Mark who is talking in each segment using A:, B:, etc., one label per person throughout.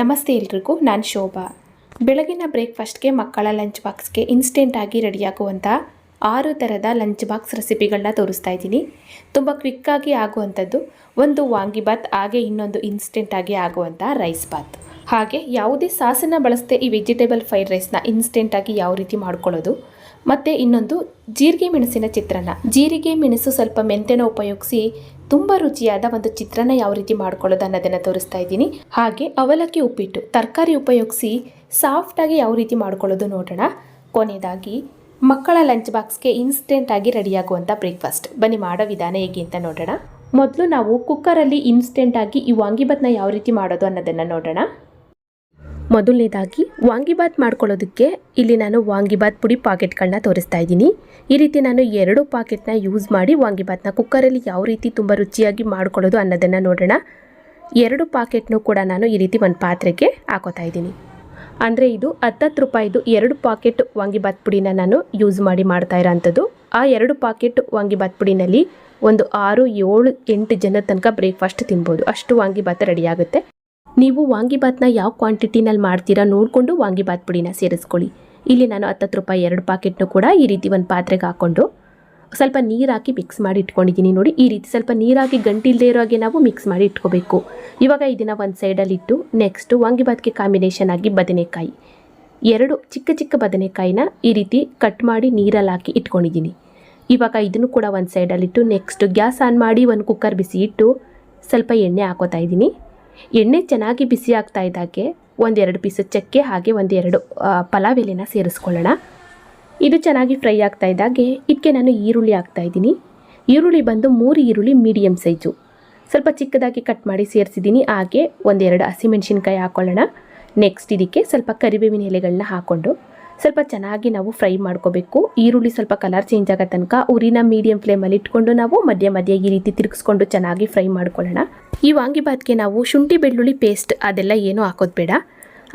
A: ನಮಸ್ತೆ ಎಲ್ರಿಗೂ, ನಾನು ಶೋಭಾ. ಬೆಳಗಿನ ಬ್ರೇಕ್ಫಾಸ್ಟ್ಗೆ ಮಕ್ಕಳ ಲಂಚ್ ಬಾಕ್ಸ್ಗೆ ಇನ್ಸ್ಟೆಂಟಾಗಿ ರೆಡಿಯಾಗುವಂಥ ಆರು ಥರದ ಲಂಚ್ ಬಾಕ್ಸ್ ರೆಸಿಪಿಗಳನ್ನ ತೋರಿಸ್ತಾ ಇದ್ದೀನಿ. ತುಂಬ ಕ್ವಿಕ್ಕಾಗಿ ಆಗುವಂಥದ್ದು, ಒಂದು ವಾಂಗಿಬಾತ್ ಹಾಗೆ ಇನ್ನೊಂದು ಇನ್ಸ್ಟೆಂಟಾಗಿ ಆಗುವಂಥ ರೈಸ್ ಬಾತ್ ಹಾಗೆ ಯಾವುದೇ ಸಾಸನ್ನು ಬಳಸದೆ ಈ ವೆಜಿಟೇಬಲ್ ಫ್ರೈಡ್ ರೈಸ್ನ ಇನ್ಸ್ಟೆಂಟಾಗಿ ಯಾವ ರೀತಿ ಮಾಡ್ಕೊಳ್ಳೋದು ಮತ್ತು ಇನ್ನೊಂದು ಜೀರಿಗೆ ಮೆಣಸಿನ ಚಿತ್ರಾನ್ನ ಜೀರಿಗೆ ಮೆಣಸು ಸ್ವಲ್ಪ ಮೆಂತೆನ ಉಪಯೋಗಿಸಿ ತುಂಬ ರುಚಿಯಾದ ಒಂದು ಚಿತ್ರಾನ್ನ ಯಾವ ರೀತಿ ಮಾಡ್ಕೊಳ್ಳೋದು ಅನ್ನೋದನ್ನು ತೋರಿಸ್ತಾ ಇದ್ದೀನಿ. ಹಾಗೆ ಅವಲಕ್ಕಿ ಉಪ್ಪಿಟ್ಟು, ತರಕಾರಿ ಉಪಯೋಗಿಸಿ ಸಾಫ್ಟಾಗಿ ಯಾವ ರೀತಿ ಮಾಡ್ಕೊಳ್ಳೋದು ನೋಡೋಣ. ಕೊನೆಯದಾಗಿ ಮಕ್ಕಳ ಲಂಚ್ ಬಾಕ್ಸ್ಗೆ ಇನ್ಸ್ಟೆಂಟಾಗಿ ರೆಡಿಯಾಗುವಂಥ ಬ್ರೇಕ್ಫಾಸ್ಟ್ ಬನ್ನಿ, ಮಾಡೋ ವಿಧಾನ ಹೇಗೆ ಅಂತ ನೋಡೋಣ. ಮೊದಲು ನಾವು ಕುಕ್ಕರಲ್ಲಿ ಇನ್ಸ್ಟೆಂಟಾಗಿ ಈ ವಾಂಗಿಬತ್ನ ಯಾವ ರೀತಿ ಮಾಡೋದು ಅನ್ನೋದನ್ನು ನೋಡೋಣ. ಮೊದಲನೇದಾಗಿ ವಾಂಗಿಬಾತ್ ಮಾಡ್ಕೊಳ್ಳೋದಕ್ಕೆ ಇಲ್ಲಿ ನಾನು ವಾಂಗಿಬಾತ್ ಪುಡಿ ಪಾಕೆಟ್ಗಳನ್ನ ತೋರಿಸ್ತಾ ಇದ್ದೀನಿ. ಈ ರೀತಿ ನಾನು ಎರಡು ಪಾಕೆಟ್ನ ಯೂಸ್ ಮಾಡಿ ವಾಂಗಿಬಾತ್ನ ಕುಕ್ಕರಲ್ಲಿ ಯಾವ ರೀತಿ ತುಂಬ ರುಚಿಯಾಗಿ ಮಾಡ್ಕೊಳ್ಳೋದು ಅನ್ನೋದನ್ನು ನೋಡೋಣ. ಎರಡು ಪಾಕೆಟ್ನು ಕೂಡ ನಾನು ಈ ರೀತಿ ಒಂದು ಪಾತ್ರೆಗೆ ಹಾಕೋತಾ ಇದ್ದೀನಿ. ಅಂದರೆ ಇದು ಹತ್ತತ್ತು ರೂಪಾಯಿದು ಎರಡು ಪಾಕೆಟ್ ವಾಂಗಿಬಾತ್ ಪುಡಿನ ನಾನು ಯೂಸ್ ಮಾಡಿ ಮಾಡ್ತಾ ಇರೋಂಥದ್ದು. ಆ ಎರಡು ಪಾಕೆಟ್ ವಾಂಗಿಬಾತ್ ಪುಡಿನಲ್ಲಿ ಒಂದು ಆರು ಏಳು ಎಂಟು ಜನ ತನಕ ಬ್ರೇಕ್ಫಾಸ್ಟ್ ತಿನ್ಬೋದು. ಅಷ್ಟು ವಾಂಗಿಬಾತ್ ರೆಡಿ ಆಗುತ್ತೆ. ನೀವು ವಾಂಗಿಬಾತ್ನ ಯಾವ ಕ್ವಾಂಟಿಟಿನಲ್ಲಿ ಮಾಡ್ತೀರಾ ನೋಡಿಕೊಂಡು ವಾಂಗಿಬಾತ್ ಪುಡಿನ ಸೇರಿಸ್ಕೊಳ್ಳಿ. ಇಲ್ಲಿ ನಾನು ಹತ್ತತ್ತು ರೂಪಾಯಿ ಎರಡು ಪಾಕೆಟ್ನು ಕೂಡ ಈ ರೀತಿ ಒಂದು ಪಾತ್ರೆಗೆ ಹಾಕ್ಕೊಂಡು ಸ್ವಲ್ಪ ನೀರು ಹಾಕಿ ಮಿಕ್ಸ್ ಮಾಡಿ ಇಟ್ಕೊಂಡಿದ್ದೀನಿ ನೋಡಿ. ಈ ರೀತಿ ಸ್ವಲ್ಪ ನೀರಾಗಿ ಗಂಟಿಲ್ಲದೆ ಇರೋ ಹಾಗೆ ನಾವು ಮಿಕ್ಸ್ ಮಾಡಿ ಇಟ್ಕೋಬೇಕು. ಇವಾಗ ಇದನ್ನು ಒಂದು ಸೈಡಲ್ಲಿ ಇಟ್ಟು ನೆಕ್ಸ್ಟು ವಾಂಗಿಬಾತ್ಗೆ ಕಾಂಬಿನೇಷನ್ ಆಗಿ ಬದನೆಕಾಯಿ. ಎರಡು ಚಿಕ್ಕ ಚಿಕ್ಕ ಬದನೆಕಾಯಿನ ಈ ರೀತಿ ಕಟ್ ಮಾಡಿ ನೀರಲ್ಲಿ ಹಾಕಿ ಇಟ್ಕೊಂಡಿದ್ದೀನಿ. ಇವಾಗ ಇದನ್ನು ಕೂಡ ಒಂದು ಸೈಡಲ್ಲಿಟ್ಟು ನೆಕ್ಸ್ಟ್ ಗ್ಯಾಸ್ ಆನ್ ಮಾಡಿ ಒಂದು ಕುಕ್ಕರ್ ಬಿಸಿ ಇಟ್ಟು ಸ್ವಲ್ಪ ಎಣ್ಣೆ ಹಾಕೋತಾ ಇದ್ದೀನಿ. ಎಣ್ಣೆ ಚೆನ್ನಾಗಿ ಬಿಸಿ ಆಗ್ತಾ ಇದ್ದಾಗೆ ಒಂದೆರಡು ಪೀಸು ಚಕ್ಕೆ ಹಾಗೆ ಒಂದೆರಡು ಪಲಾವ್ ಎಲೆನ ಸೇರಿಸ್ಕೊಳ್ಳೋಣ. ಇದು ಚೆನ್ನಾಗಿ ಫ್ರೈ ಆಗ್ತಾ ಇದ್ದಾಗೆ ಇದಕ್ಕೆ ನಾನು ಈರುಳ್ಳಿ ಹಾಕ್ತಾ ಇದ್ದೀನಿ. ಈರುಳ್ಳಿ ಬಂದು ಮೂರು ಈರುಳ್ಳಿ ಮೀಡಿಯಮ್ ಸೈಜು. ಸ್ವಲ್ಪ ಚಿಕ್ಕದಾಗಿ ಕಟ್ ಮಾಡಿ ಸೇರಿಸಿದ್ದೀನಿ, ಹಾಗೆ ಒಂದೆರಡು ಹಸಿಮೆಣಸಿನ್ಕಾಯಿ ಹಾಕ್ಕೊಳ್ಳೋಣ ನೆಕ್ಸ್ಟ್ ಇದಕ್ಕೆ ಸ್ವಲ್ಪ ಕರಿಬೇವಿನ ಎಲೆಗಳನ್ನ ಹಾಕ್ಕೊಂಡು ಸ್ವಲ್ಪ ಚೆನ್ನಾಗಿ ನಾವು ಫ್ರೈ ಮಾಡ್ಕೋಬೇಕು. ಈರುಳ್ಳಿ ಸ್ವಲ್ಪ ಕಲರ್ ಚೇಂಜ್ ಆಗೋ ತನಕ ಉರಿನ ಮೀಡಿಯಂ ಫ್ಲೇಮಲ್ಲಿ ಇಟ್ಕೊಂಡು ನಾವು ಮಧ್ಯ ಮಧ್ಯ ಈ ರೀತಿ ತಿರುಗಿಸ್ಕೊಂಡು ಚೆನ್ನಾಗಿ ಫ್ರೈ ಮಾಡ್ಕೊಳ್ಳೋಣ. ಈ ವಾಂಗಿಬಾತ್ಗೆ ನಾವು ಶುಂಠಿ ಬೆಳ್ಳುಳ್ಳಿ ಪೇಸ್ಟ್ ಅದೆಲ್ಲ ಏನೂ ಹಾಕೋದು ಬೇಡ.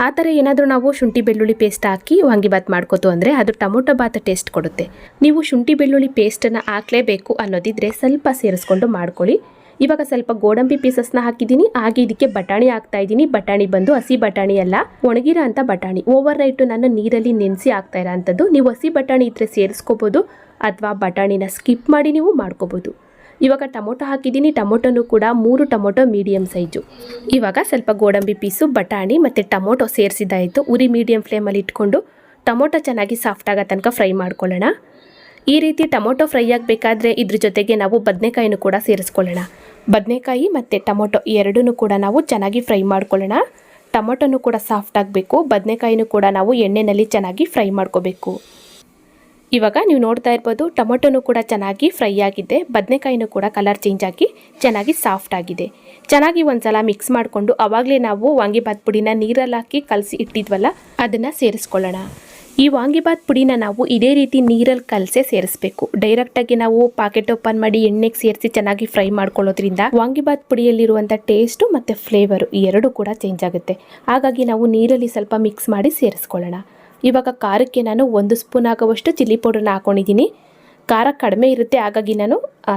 A: ಆ ಥರ ಏನಾದರೂ ನಾವು ಶುಂಠಿ ಬೆಳ್ಳುಳ್ಳಿ ಪೇಸ್ಟ್ ಹಾಕಿ ವಾಂಗಿಬಾತ್ ಮಾಡ್ಕೋತು ಅಂದರೆ ಅದು ಟೊಮೊಟೊ ಬಾತ್ ಟೇಸ್ಟ್ ಕೊಡುತ್ತೆ. ನೀವು ಶುಂಠಿ ಬೆಳ್ಳುಳ್ಳಿ ಪೇಸ್ಟನ್ನು ಹಾಕಲೇಬೇಕು ಅನ್ನೋದಿದ್ರೆ ಸ್ವಲ್ಪ ಸೇರಿಸ್ಕೊಂಡು ಮಾಡ್ಕೊಳ್ಳಿ. ಇವಾಗ ಸ್ವಲ್ಪ ಗೋಡಂಬಿ ಪೀಸಸ್ನ ಹಾಕಿದ್ದೀನಿ. ಹಾಗೆ ಇದಕ್ಕೆ ಬಟಾಣಿ ಹಾಕ್ತಾ ಇದ್ದೀನಿ. ಬಟಾಣಿ ಬಂದು ಹಸಿ ಬಟಾಣಿ ಅಲ್ಲ, ಒಣಗಿರೋ ಅಂತ ಬಟಾಣಿ. ಓವರ್ ನೈಟು ನಾನು ನೀರಲ್ಲಿ ನೆನೆಸಿ ಹಾಕ್ತಾ ಇರೋ ಅಂಥದ್ದು ನೀವು ಹಸಿ ಬಟಾಣಿ ಇದ್ರೆ ಸೇರಿಸ್ಕೋಬೋದು, ಅಥವಾ ಬಟಾಣಿನ ಸ್ಕಿಪ್ ಮಾಡಿ ನೀವು ಮಾಡ್ಕೋಬೋದು. ಇವಾಗ ಟೊಮೊಟೊ ಹಾಕಿದ್ದೀನಿ. ಟೊಮೊಟೊನೂ ಕೂಡ ಮೂರು ಟೊಮೊಟೊ ಮೀಡಿಯಮ್ ಸೈಜು ಇವಾಗ ಸ್ವಲ್ಪ ಗೋಡಂಬಿ ಪೀಸು ಬಟಾಣಿ ಮತ್ತು ಟೊಮೊಟೊ ಸೇರಿಸಿದ್ದಾಯಿತು. ಉರಿ ಮೀಡಿಯಮ್ ಫ್ಲೇಮಲ್ಲಿ ಇಟ್ಕೊಂಡು ಟೊಮೊಟೊ ಚೆನ್ನಾಗಿ ಸಾಫ್ಟ್ ಆಗೋ ತನಕ ಫ್ರೈ ಮಾಡ್ಕೊಳ್ಳೋಣ. ಈ ರೀತಿ ಟೊಮೊಟೊ ಫ್ರೈ ಆಗಬೇಕಾದ್ರೆ ಇದ್ರ ಜೊತೆಗೆ ನಾವು ಬದನೆಕಾಯಿನೂ ಕೂಡ ಸೇರಿಸ್ಕೊಳ್ಳೋಣ. ಬದನೆಕಾಯಿ ಮತ್ತು ಟೊಮೊಟೊ ಎರಡೂ ಕೂಡ ನಾವು ಚೆನ್ನಾಗಿ ಫ್ರೈ ಮಾಡ್ಕೊಳ್ಳೋಣ. ಟೊಮೊಟೊನು ಕೂಡ ಸಾಫ್ಟ್ ಆಗಬೇಕು. ಬದನೆಕಾಯಿನೂ ಕೂಡ ನಾವು ಎಣ್ಣೆಯಲ್ಲಿ ಚೆನ್ನಾಗಿ ಫ್ರೈ ಮಾಡ್ಕೋಬೇಕು. ಇವಾಗ ನೀವು ನೋಡ್ತಾ ಇರ್ಬೋದು, ಟೊಮೊಟೊನು ಕೂಡ ಚೆನ್ನಾಗಿ ಫ್ರೈ ಆಗಿದೆ. ಬದನೆಕಾಯಿನೂ ಕೂಡ ಕಲರ್ ಚೇಂಜ್ ಆಗಿ ಚೆನ್ನಾಗಿ ಸಾಫ್ಟ್ ಆಗಿದೆ. ಚೆನ್ನಾಗಿ ಒಂದ್ಸಲ ಮಿಕ್ಸ್ ಮಾಡಿಕೊಂಡು ಆವಾಗಲೇ ನಾವು ವಾಂಗಿಬಾತ್ ಪುಡಿನ ನೀರಲ್ಲಿ ಹಾಕಿ ಕಲಸಿ ಇಟ್ಟಿದ್ವಲ್ಲ, ಅದನ್ನು ಸೇರಿಸ್ಕೊಳ್ಳೋಣ. ಈ ವಾಂಗಿಬಾತ್ ಪುಡಿನ ನಾವು ಇದೇ ರೀತಿ ನೀರಲ್ಲಿ ಕಲಸೆ ಸೇರಿಸಬೇಕು. ಡೈರೆಕ್ಟಾಗಿ ನಾವು ಪಾಕೆಟ್ ಓಪನ್ ಮಾಡಿ ಎಣ್ಣೆಗೆ ಸೇರಿಸಿ ಚೆನ್ನಾಗಿ ಫ್ರೈ ಮಾಡ್ಕೊಳ್ಳೋದ್ರಿಂದ ವಾಂಗಿಬಾತ್ ಪುಡಿಯಲ್ಲಿರುವಂಥ ಟೇಸ್ಟು ಮತ್ತು ಫ್ಲೇವರು ಎರಡು ಕೂಡ ಚೇಂಜ್ ಆಗುತ್ತೆ. ಹಾಗಾಗಿ ನಾವು ನೀರಲ್ಲಿ ಸ್ವಲ್ಪ ಮಿಕ್ಸ್ ಮಾಡಿ ಸೇರಿಸ್ಕೊಳ್ಳೋಣ. ಇವಾಗ ಖಾರಕ್ಕೆ ನಾನು ಒಂದು ಸ್ಪೂನ್ ಆಗುವಷ್ಟು ಚಿಲ್ಲಿ ಪೌಡರ್ನ ಹಾಕೊಂಡಿದ್ದೀನಿ. ಖಾರ ಕಡಿಮೆ ಇರುತ್ತೆ. ಹಾಗಾಗಿ ನಾನು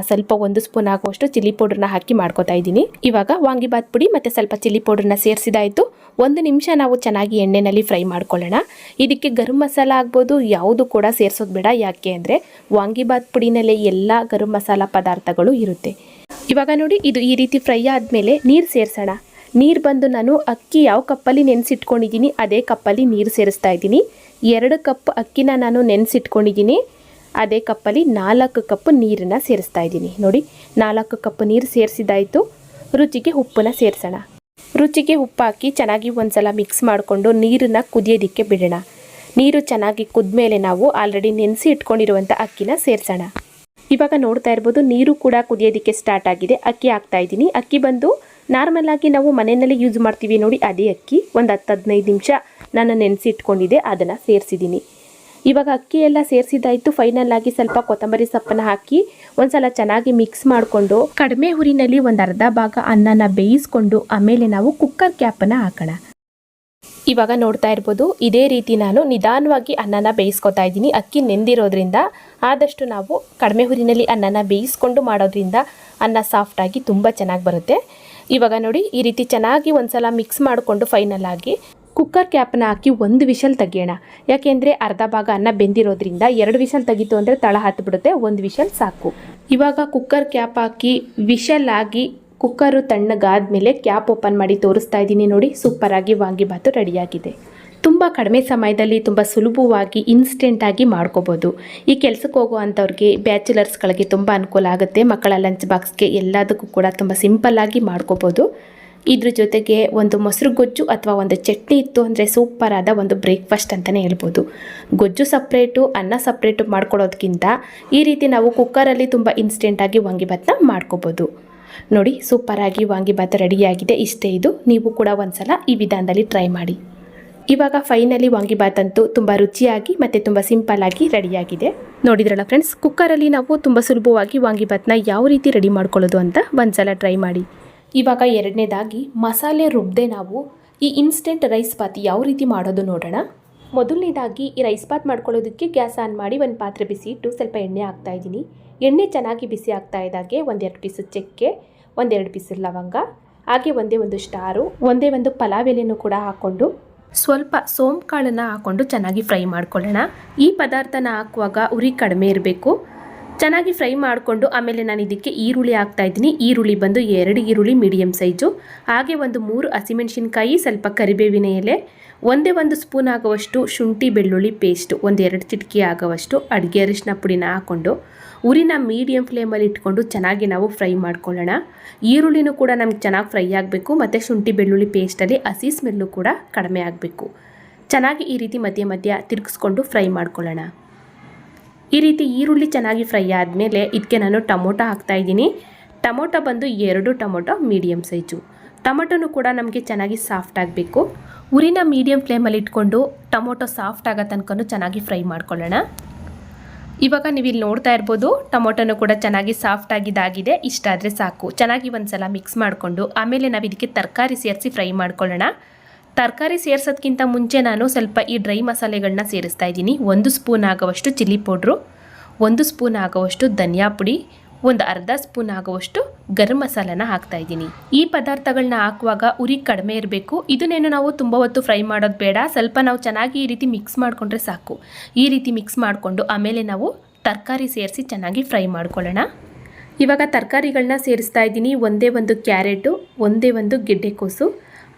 A: ಸ್ವಲ್ಪ ಒಂದು ಸ್ಪೂನ್ ಆಗುವಷ್ಟು ಚಿಲ್ಲಿ ಪೌಡ್ರನ್ನ ಹಾಕಿ ಮಾಡ್ಕೋತಾ ಇದ್ದೀನಿ. ಇವಾಗ ವಾಂಗಿಬಾತ್ ಪುಡಿ ಮತ್ತು ಸ್ವಲ್ಪ ಚಿಲ್ಲಿ ಪೌಡ್ರನ್ನ ಸೇರಿಸಿದಾಯಿತು. ಒಂದು ನಿಮಿಷ ನಾವು ಚೆನ್ನಾಗಿ ಎಣ್ಣೆಯಲ್ಲಿ ಫ್ರೈ ಮಾಡ್ಕೊಳ್ಳೋಣ. ಇದಕ್ಕೆ ಗರಂ ಮಸಾಲ ಆಗ್ಬೋದು, ಯಾವುದು ಕೂಡ ಸೇರಿಸೋದು ಬೇಡ. ಯಾಕೆ ಅಂದರೆ ವಾಂಗಿಬಾತ್ ಪುಡಿನಲ್ಲೇ ಎಲ್ಲ ಗರಂ ಮಸಾಲ ಪದಾರ್ಥಗಳು ಇರುತ್ತೆ. ಇವಾಗ ನೋಡಿ, ಇದು ಈ ರೀತಿ ಫ್ರೈ ಆದಮೇಲೆ ನೀರು ಸೇರಿಸೋಣ. ನೀರು ಬಂದು ನಾನು ಅಕ್ಕಿ ಯಾವ ಕಪ್ಪಲ್ಲಿ ನೆನೆಸಿಟ್ಕೊಂಡಿದ್ದೀನಿ, ಅದೇ ಕಪ್ಪಲ್ಲಿ ನೀರು ಸೇರಿಸ್ತಾ ಇದ್ದೀನಿ. ಎರಡು ಕಪ್ ಅಕ್ಕಿನ ನಾನು ನೆನೆಸಿಟ್ಕೊಂಡಿದ್ದೀನಿ. ಅದೇ ಕಪ್ಪಲ್ಲಿ ನಾಲ್ಕು ಕಪ್ ನೀರನ್ನು ಸೇರಿಸ್ತಾ ಇದ್ದೀನಿ. ನೋಡಿ, ನಾಲ್ಕು ಕಪ್ ನೀರು ಸೇರಿಸಿದಾಯಿತು ರುಚಿಗೆ ಉಪ್ಪನ್ನ ಸೇರಿಸೋಣ. ರುಚಿಗೆ ಉಪ್ಪು ಹಾಕಿ ಚೆನ್ನಾಗಿ ಒಂದ್ಸಲ ಮಿಕ್ಸ್ ಮಾಡಿಕೊಂಡು ನೀರನ್ನು ಕುದಿಯೋದಕ್ಕೆ ಬಿಡೋಣ. ನೀರು ಚೆನ್ನಾಗಿ ಕುದ್ಮೇಲೆ ನಾವು ಆಲ್ರೆಡಿ ನೆನೆಸಿ ಇಟ್ಕೊಂಡಿರುವಂಥ ಅಕ್ಕಿನ ಸೇರಿಸೋಣ. ಇವಾಗ ನೋಡ್ತಾ ಇರ್ಬೋದು, ನೀರು ಕೂಡ ಕುದಿಯೋದಕ್ಕೆ ಸ್ಟಾರ್ಟ್ ಆಗಿದೆ. ಅಕ್ಕಿ ಹಾಕ್ತಾ ಇದ್ದೀನಿ. ಅಕ್ಕಿ ಬಂದು ನಾರ್ಮಲ್ ಆಗಿ ನಾವು ಮನೆಯಲ್ಲಿ ಯೂಸ್ ಮಾಡ್ತೀವಿ ನೋಡಿ, ಅದೇ ಅಕ್ಕಿ. ಒಂದು ಹತ್ತು ಹದಿನೈದು ನಿಮಿಷ ನಾನು ನೆನೆಸಿ ಇಟ್ಕೊಂಡಿದ್ದೆ, ಅದನ್ನು ಸೇರಿಸಿದ್ದೀನಿ. ಇವಾಗ ಅಕ್ಕಿ ಎಲ್ಲ ಸೇರಿಸಿದಾಯ್ತು ಫೈನಲ್ ಆಗಿ ಸ್ವಲ್ಪ ಕೊತ್ತಂಬರಿ ಸೊಪ್ಪನ್ನ ಹಾಕಿ ಒಂದ್ಸಲ ಚೆನ್ನಾಗಿ ಮಿಕ್ಸ್ ಮಾಡಿಕೊಂಡು ಕಡಿಮೆ ಹುರಿನಲ್ಲಿ ಒಂದು ಅರ್ಧ ಭಾಗ ಅನ್ನನ ಬೇಯಿಸ್ಕೊಂಡು ಆಮೇಲೆ ನಾವು ಕುಕ್ಕರ್ ಕ್ಯಾಪನ್ನು ಹಾಕೋಣ. ಇವಾಗ ನೋಡ್ತಾ ಇರ್ಬೋದು, ಇದೇ ರೀತಿ ನಾನು ನಿಧಾನವಾಗಿ ಅನ್ನನ ಬೇಯಿಸ್ಕೊತಾ ಇದ್ದೀನಿ. ಅಕ್ಕಿ ನೆಂದಿರೋದ್ರಿಂದ ಆದಷ್ಟು ನಾವು ಕಡಿಮೆ ಹುರಿನಲ್ಲಿ ಅನ್ನನ ಬೇಯಿಸ್ಕೊಂಡು ಮಾಡೋದ್ರಿಂದ ಅನ್ನ ಸಾಫ್ಟಾಗಿ ತುಂಬ ಚೆನ್ನಾಗಿ ಬರುತ್ತೆ. ಇವಾಗ ನೋಡಿ, ಈ ರೀತಿ ಚೆನ್ನಾಗಿ ಒಂದ್ಸಲ ಮಿಕ್ಸ್ ಮಾಡಿಕೊಂಡು ಫೈನಲ್ ಆಗಿ ಕುಕ್ಕರ್ ಕ್ಯಾಪ್ನ ಹಾಕಿ ಒಂದು ವಿಷಲ್ ತೆಗಿಯೋಣ. ಯಾಕೆಂದರೆ ಅರ್ಧ ಭಾಗ ಅನ್ನ ಬೆಂದಿರೋದ್ರಿಂದ ಎರಡು ವಿಷಲ್ ತೆಗಿತು ಅಂದರೆ ತಳ ಹತ್ತಿಬಿಡುತ್ತೆ ಒಂದು ವಿಷಲ್ ಸಾಕು. ಇವಾಗ ಕುಕ್ಕರ್ ಕ್ಯಾಪ್ ಹಾಕಿ ವಿಷಲ್ ಆಗಿ ಕುಕ್ಕರು ತಣ್ಣಗಾದ್ಮೇಲೆ ಕ್ಯಾಪ್ ಓಪನ್ ಮಾಡಿ ತೋರಿಸ್ತಾ ಇದ್ದೀನಿ ನೋಡಿ, ಸೂಪರಾಗಿ ವಾಂಗಿಬಾತು ರೆಡಿಯಾಗಿದೆ. ತುಂಬ ಕಡಿಮೆ ಸಮಯದಲ್ಲಿ ತುಂಬ ಸುಲಭವಾಗಿ ಇನ್ಸ್ಟೆಂಟಾಗಿ ಮಾಡ್ಕೋಬೋದು. ಈ ಕೆಲಸಕ್ಕೆ ಹೋಗುವಂಥವ್ರಿಗೆ ಬ್ಯಾಚುಲರ್ಸ್ಗಳಿಗೆ ತುಂಬ ಅನುಕೂಲ ಆಗುತ್ತೆ, ಮಕ್ಕಳ ಲಂಚ್ ಬಾಕ್ಸ್ಗೆ ಎಲ್ಲದಕ್ಕೂ ಕೂಡ ತುಂಬ ಸಿಂಪಲ್ಲಾಗಿ ಮಾಡ್ಕೋಬೋದು. ಇದ್ರ ಜೊತೆಗೆ ಒಂದು ಮೊಸರು ಗೊಜ್ಜು ಅಥವಾ ಒಂದು ಚಟ್ನಿ ಇತ್ತು ಅಂದರೆ ಸೂಪರಾದ ಒಂದು ಬ್ರೇಕ್ಫಾಸ್ಟ್ ಅಂತಲೇ ಹೇಳ್ಬೋದು. ಗೊಜ್ಜು ಸಪ್ರೇಟು ಅನ್ನ ಸಪ್ರೇಟು ಮಾಡ್ಕೊಳ್ಳೋದಕ್ಕಿಂತ ಈ ರೀತಿ ನಾವು ಕುಕ್ಕರಲ್ಲಿ ತುಂಬ ಇನ್ಸ್ಟೆಂಟಾಗಿ ವಾಂಗಿಭಾತ್ನ ಮಾಡ್ಕೋಬೋದು. ನೋಡಿ ಸೂಪರಾಗಿ ವಾಂಗಿಭಾತ್ ರೆಡಿಯಾಗಿದೆ. ಇಷ್ಟೇ ಇದು. ನೀವು ಕೂಡ ಒಂದ್ಸಲ ಈ ವಿಧಾನದಲ್ಲಿ ಟ್ರೈ ಮಾಡಿ. ಇವಾಗ ಫೈನಲಿ ವಾಂಗಿಭಾತ್ ಅಂತೂ ತುಂಬ ರುಚಿಯಾಗಿ ಮತ್ತು ತುಂಬ ಸಿಂಪಲ್ಲಾಗಿ ರೆಡಿಯಾಗಿದೆ. ನೋಡಿದ್ರಲ್ಲ ಫ್ರೆಂಡ್ಸ್ ಕುಕ್ಕರಲ್ಲಿ ನಾವು ತುಂಬ ಸುಲಭವಾಗಿ ವಾಂಗಿಭಾತ್ನ ಯಾವ ರೀತಿ ರೆಡಿ ಮಾಡ್ಕೊಳ್ಳೋದು ಅಂತ ಒಂದು ಸಲ ಟ್ರೈ ಮಾಡಿ. ಇವಾಗ ಎರಡನೇದಾಗಿ ಮಸಾಲೆ ರುಬ್ಬದೆ ನಾವು ಈ ಇನ್ಸ್ಟೆಂಟ್ ರೈಸ್ ಬಾತ್ ಯಾವ ರೀತಿ ಮಾಡೋದು ನೋಡೋಣ. ಮೊದಲನೇದಾಗಿ ಈ ರೈಸ್ ಬಾತ್ ಮಾಡ್ಕೊಳ್ಳೋದಕ್ಕೆ ಗ್ಯಾಸ್ ಆನ್ ಮಾಡಿ ಒಂದು ಪಾತ್ರೆ ಬಿಸಿ ಇಟ್ಟು ಸ್ವಲ್ಪ ಎಣ್ಣೆ ಹಾಕ್ತಾ ಇದ್ದೀನಿ. ಎಣ್ಣೆ ಚೆನ್ನಾಗಿ ಬಿಸಿ ಆಗ್ತಾ ಇದ್ದಾಗೆ ಒಂದೆರಡು ಪೀಸು ಚಕ್ಕೆ, ಒಂದೆರಡು ಪೀಸು ಲವಂಗ, ಹಾಗೆ ಒಂದೇ ಒಂದು ಸ್ಟಾರು, ಒಂದೇ ಒಂದು ಪಲಾವ್ ಎಲೆನೂ ಕೂಡ ಹಾಕ್ಕೊಂಡು ಸ್ವಲ್ಪ ಸೋಂಪು ಕಾಳನ್ನು ಹಾಕ್ಕೊಂಡು ಚೆನ್ನಾಗಿ ಫ್ರೈ ಮಾಡ್ಕೊಳ್ಳೋಣ. ಈ ಪದಾರ್ಥನ ಹಾಕುವಾಗ ಉರಿ ಕಡಿಮೆ ಇರಬೇಕು. ಚೆನ್ನಾಗಿ ಫ್ರೈ ಮಾಡಿಕೊಂಡು ಆಮೇಲೆ ನಾನು ಇದಕ್ಕೆ ಈರುಳ್ಳಿ ಹಾಕ್ತಾ ಇದ್ದೀನಿ. ಈರುಳ್ಳಿ ಬಂದು ಎರಡು ಈರುಳ್ಳಿ ಮೀಡಿಯಮ್ ಸೈಜು. ಹಾಗೆ ಒಂದು ಮೂರು ಹಸಿಮೆಣಸಿನ್ಕಾಯಿ, ಸ್ವಲ್ಪ ಕರಿಬೇವಿನ ಎಲೆ, ಒಂದೇ ಒಂದು ಸ್ಪೂನ್ ಆಗುವಷ್ಟು ಶುಂಠಿ ಬೆಳ್ಳುಳ್ಳಿ ಪೇಸ್ಟು, ಒಂದೆರಡು ಚಿಟಕಿ ಆಗುವಷ್ಟು ಅಡುಗೆ ಅರಿಶಿನ ಪುಡಿನ ಹಾಕ್ಕೊಂಡು ಉರಿನ ಮೀಡಿಯಮ್ ಫ್ಲೇಮಲ್ಲಿ ಇಟ್ಕೊಂಡು ಚೆನ್ನಾಗಿ ನಾವು ಫ್ರೈ ಮಾಡ್ಕೊಳ್ಳೋಣ. ಈರುಳ್ಳಿನೂ ಕೂಡ ನಮ್ಗೆ ಚೆನ್ನಾಗಿ ಫ್ರೈ ಆಗಬೇಕು, ಮತ್ತು ಶುಂಠಿ ಬೆಳ್ಳುಳ್ಳಿ ಪೇಸ್ಟಲ್ಲಿ ಹಸಿ ಸ್ಮೆಲ್ಲು ಕೂಡ ಕಡಿಮೆ ಆಗಬೇಕು. ಚೆನ್ನಾಗಿ ಈ ರೀತಿ ಮಧ್ಯೆ ಮಧ್ಯ ತಿರುಗಿಸ್ಕೊಂಡು ಫ್ರೈ ಮಾಡ್ಕೊಳ್ಳೋಣ. ಈ ರೀತಿ ಈರುಳ್ಳಿ ಚೆನ್ನಾಗಿ ಫ್ರೈ ಆದಮೇಲೆ ಇದಕ್ಕೆ ನಾನು ಟೊಮೊಟೊ ಹಾಕ್ತಾ ಇದ್ದೀನಿ. ಟೊಮೊಟೊ ಬಂದು ಎರಡು ಟೊಮೊಟೊ ಮೀಡಿಯಮ್ ಸೈಜು. ಟೊಮೊಟೊನು ಕೂಡ ನಮಗೆ ಚೆನ್ನಾಗಿ ಸಾಫ್ಟ್ ಆಗಬೇಕು. ಉರಿನ ಮೀಡಿಯಮ್ ಫ್ಲೇಮಲ್ಲಿ ಇಟ್ಕೊಂಡು ಟೊಮೊಟೊ ಸಾಫ್ಟ್ ಆಗೋ ತನಕ ಚೆನ್ನಾಗಿ ಫ್ರೈ ಮಾಡ್ಕೊಳ್ಳೋಣ. ಇವಾಗ ನೀವು ಇಲ್ಲಿ ನೋಡ್ತಾ ಇರ್ಬೋದು, ಟೊಮೊಟೊನು ಕೂಡ ಚೆನ್ನಾಗಿ ಸಾಫ್ಟ್ ಆಗಿದ್ದಾಗಿದೆ. ಇಷ್ಟಾದರೆ ಸಾಕು. ಚೆನ್ನಾಗಿ ಒಂದು ಸಲ ಮಿಕ್ಸ್ ಮಾಡಿಕೊಂಡು ಆಮೇಲೆ ನಾವು ಇದಕ್ಕೆ ತರಕಾರಿ ಸೇರಿಸಿ ಫ್ರೈ ಮಾಡ್ಕೊಳ್ಳೋಣ. ತರಕಾರಿ ಸೇರ್ಸೋದ್ಕಿಂತ ಮುಂಚೆ ನಾನು ಸ್ವಲ್ಪ ಈ ಡ್ರೈ ಮಸಾಲೆಗಳನ್ನ ಸೇರಿಸ್ತಾ ಇದ್ದೀನಿ. ಒಂದು ಸ್ಪೂನ್ ಆಗುವಷ್ಟು ಚಿಲ್ಲಿ ಪೌಡ್ರು, ಒಂದು ಸ್ಪೂನ್ ಆಗುವಷ್ಟು ಧನಿಯಾ ಪುಡಿ, ಒಂದು ಅರ್ಧ ಸ್ಪೂನ್ ಆಗುವಷ್ಟು ಗರಂ ಮಸಾಲನ ಹಾಕ್ತಾ ಇದ್ದೀನಿ. ಈ ಪದಾರ್ಥಗಳನ್ನ ಹಾಕುವಾಗ ಉರಿ ಕಡಿಮೆ ಇರಬೇಕು. ಇದನ್ನೇನು ನಾವು ತುಂಬ ಹೊತ್ತು ಫ್ರೈ ಮಾಡೋದು ಬೇಡ. ಸ್ವಲ್ಪ ನಾವು ಚೆನ್ನಾಗಿ ಈ ರೀತಿ ಮಿಕ್ಸ್ ಮಾಡಿಕೊಂಡ್ರೆ ಸಾಕು. ಈ ರೀತಿ ಮಿಕ್ಸ್ ಮಾಡಿಕೊಂಡು ಆಮೇಲೆ ನಾವು ತರಕಾರಿ ಸೇರಿಸಿ ಚೆನ್ನಾಗಿ ಫ್ರೈ ಮಾಡ್ಕೊಳ್ಳೋಣ. ಇವಾಗ ತರಕಾರಿಗಳನ್ನ ಸೇರಿಸ್ತಾ ಇದ್ದೀನಿ. ಒಂದೇ ಒಂದು ಕ್ಯಾರೆಟು, ಒಂದೇ ಒಂದು ಗೆಡ್ಡೆಕೋಸು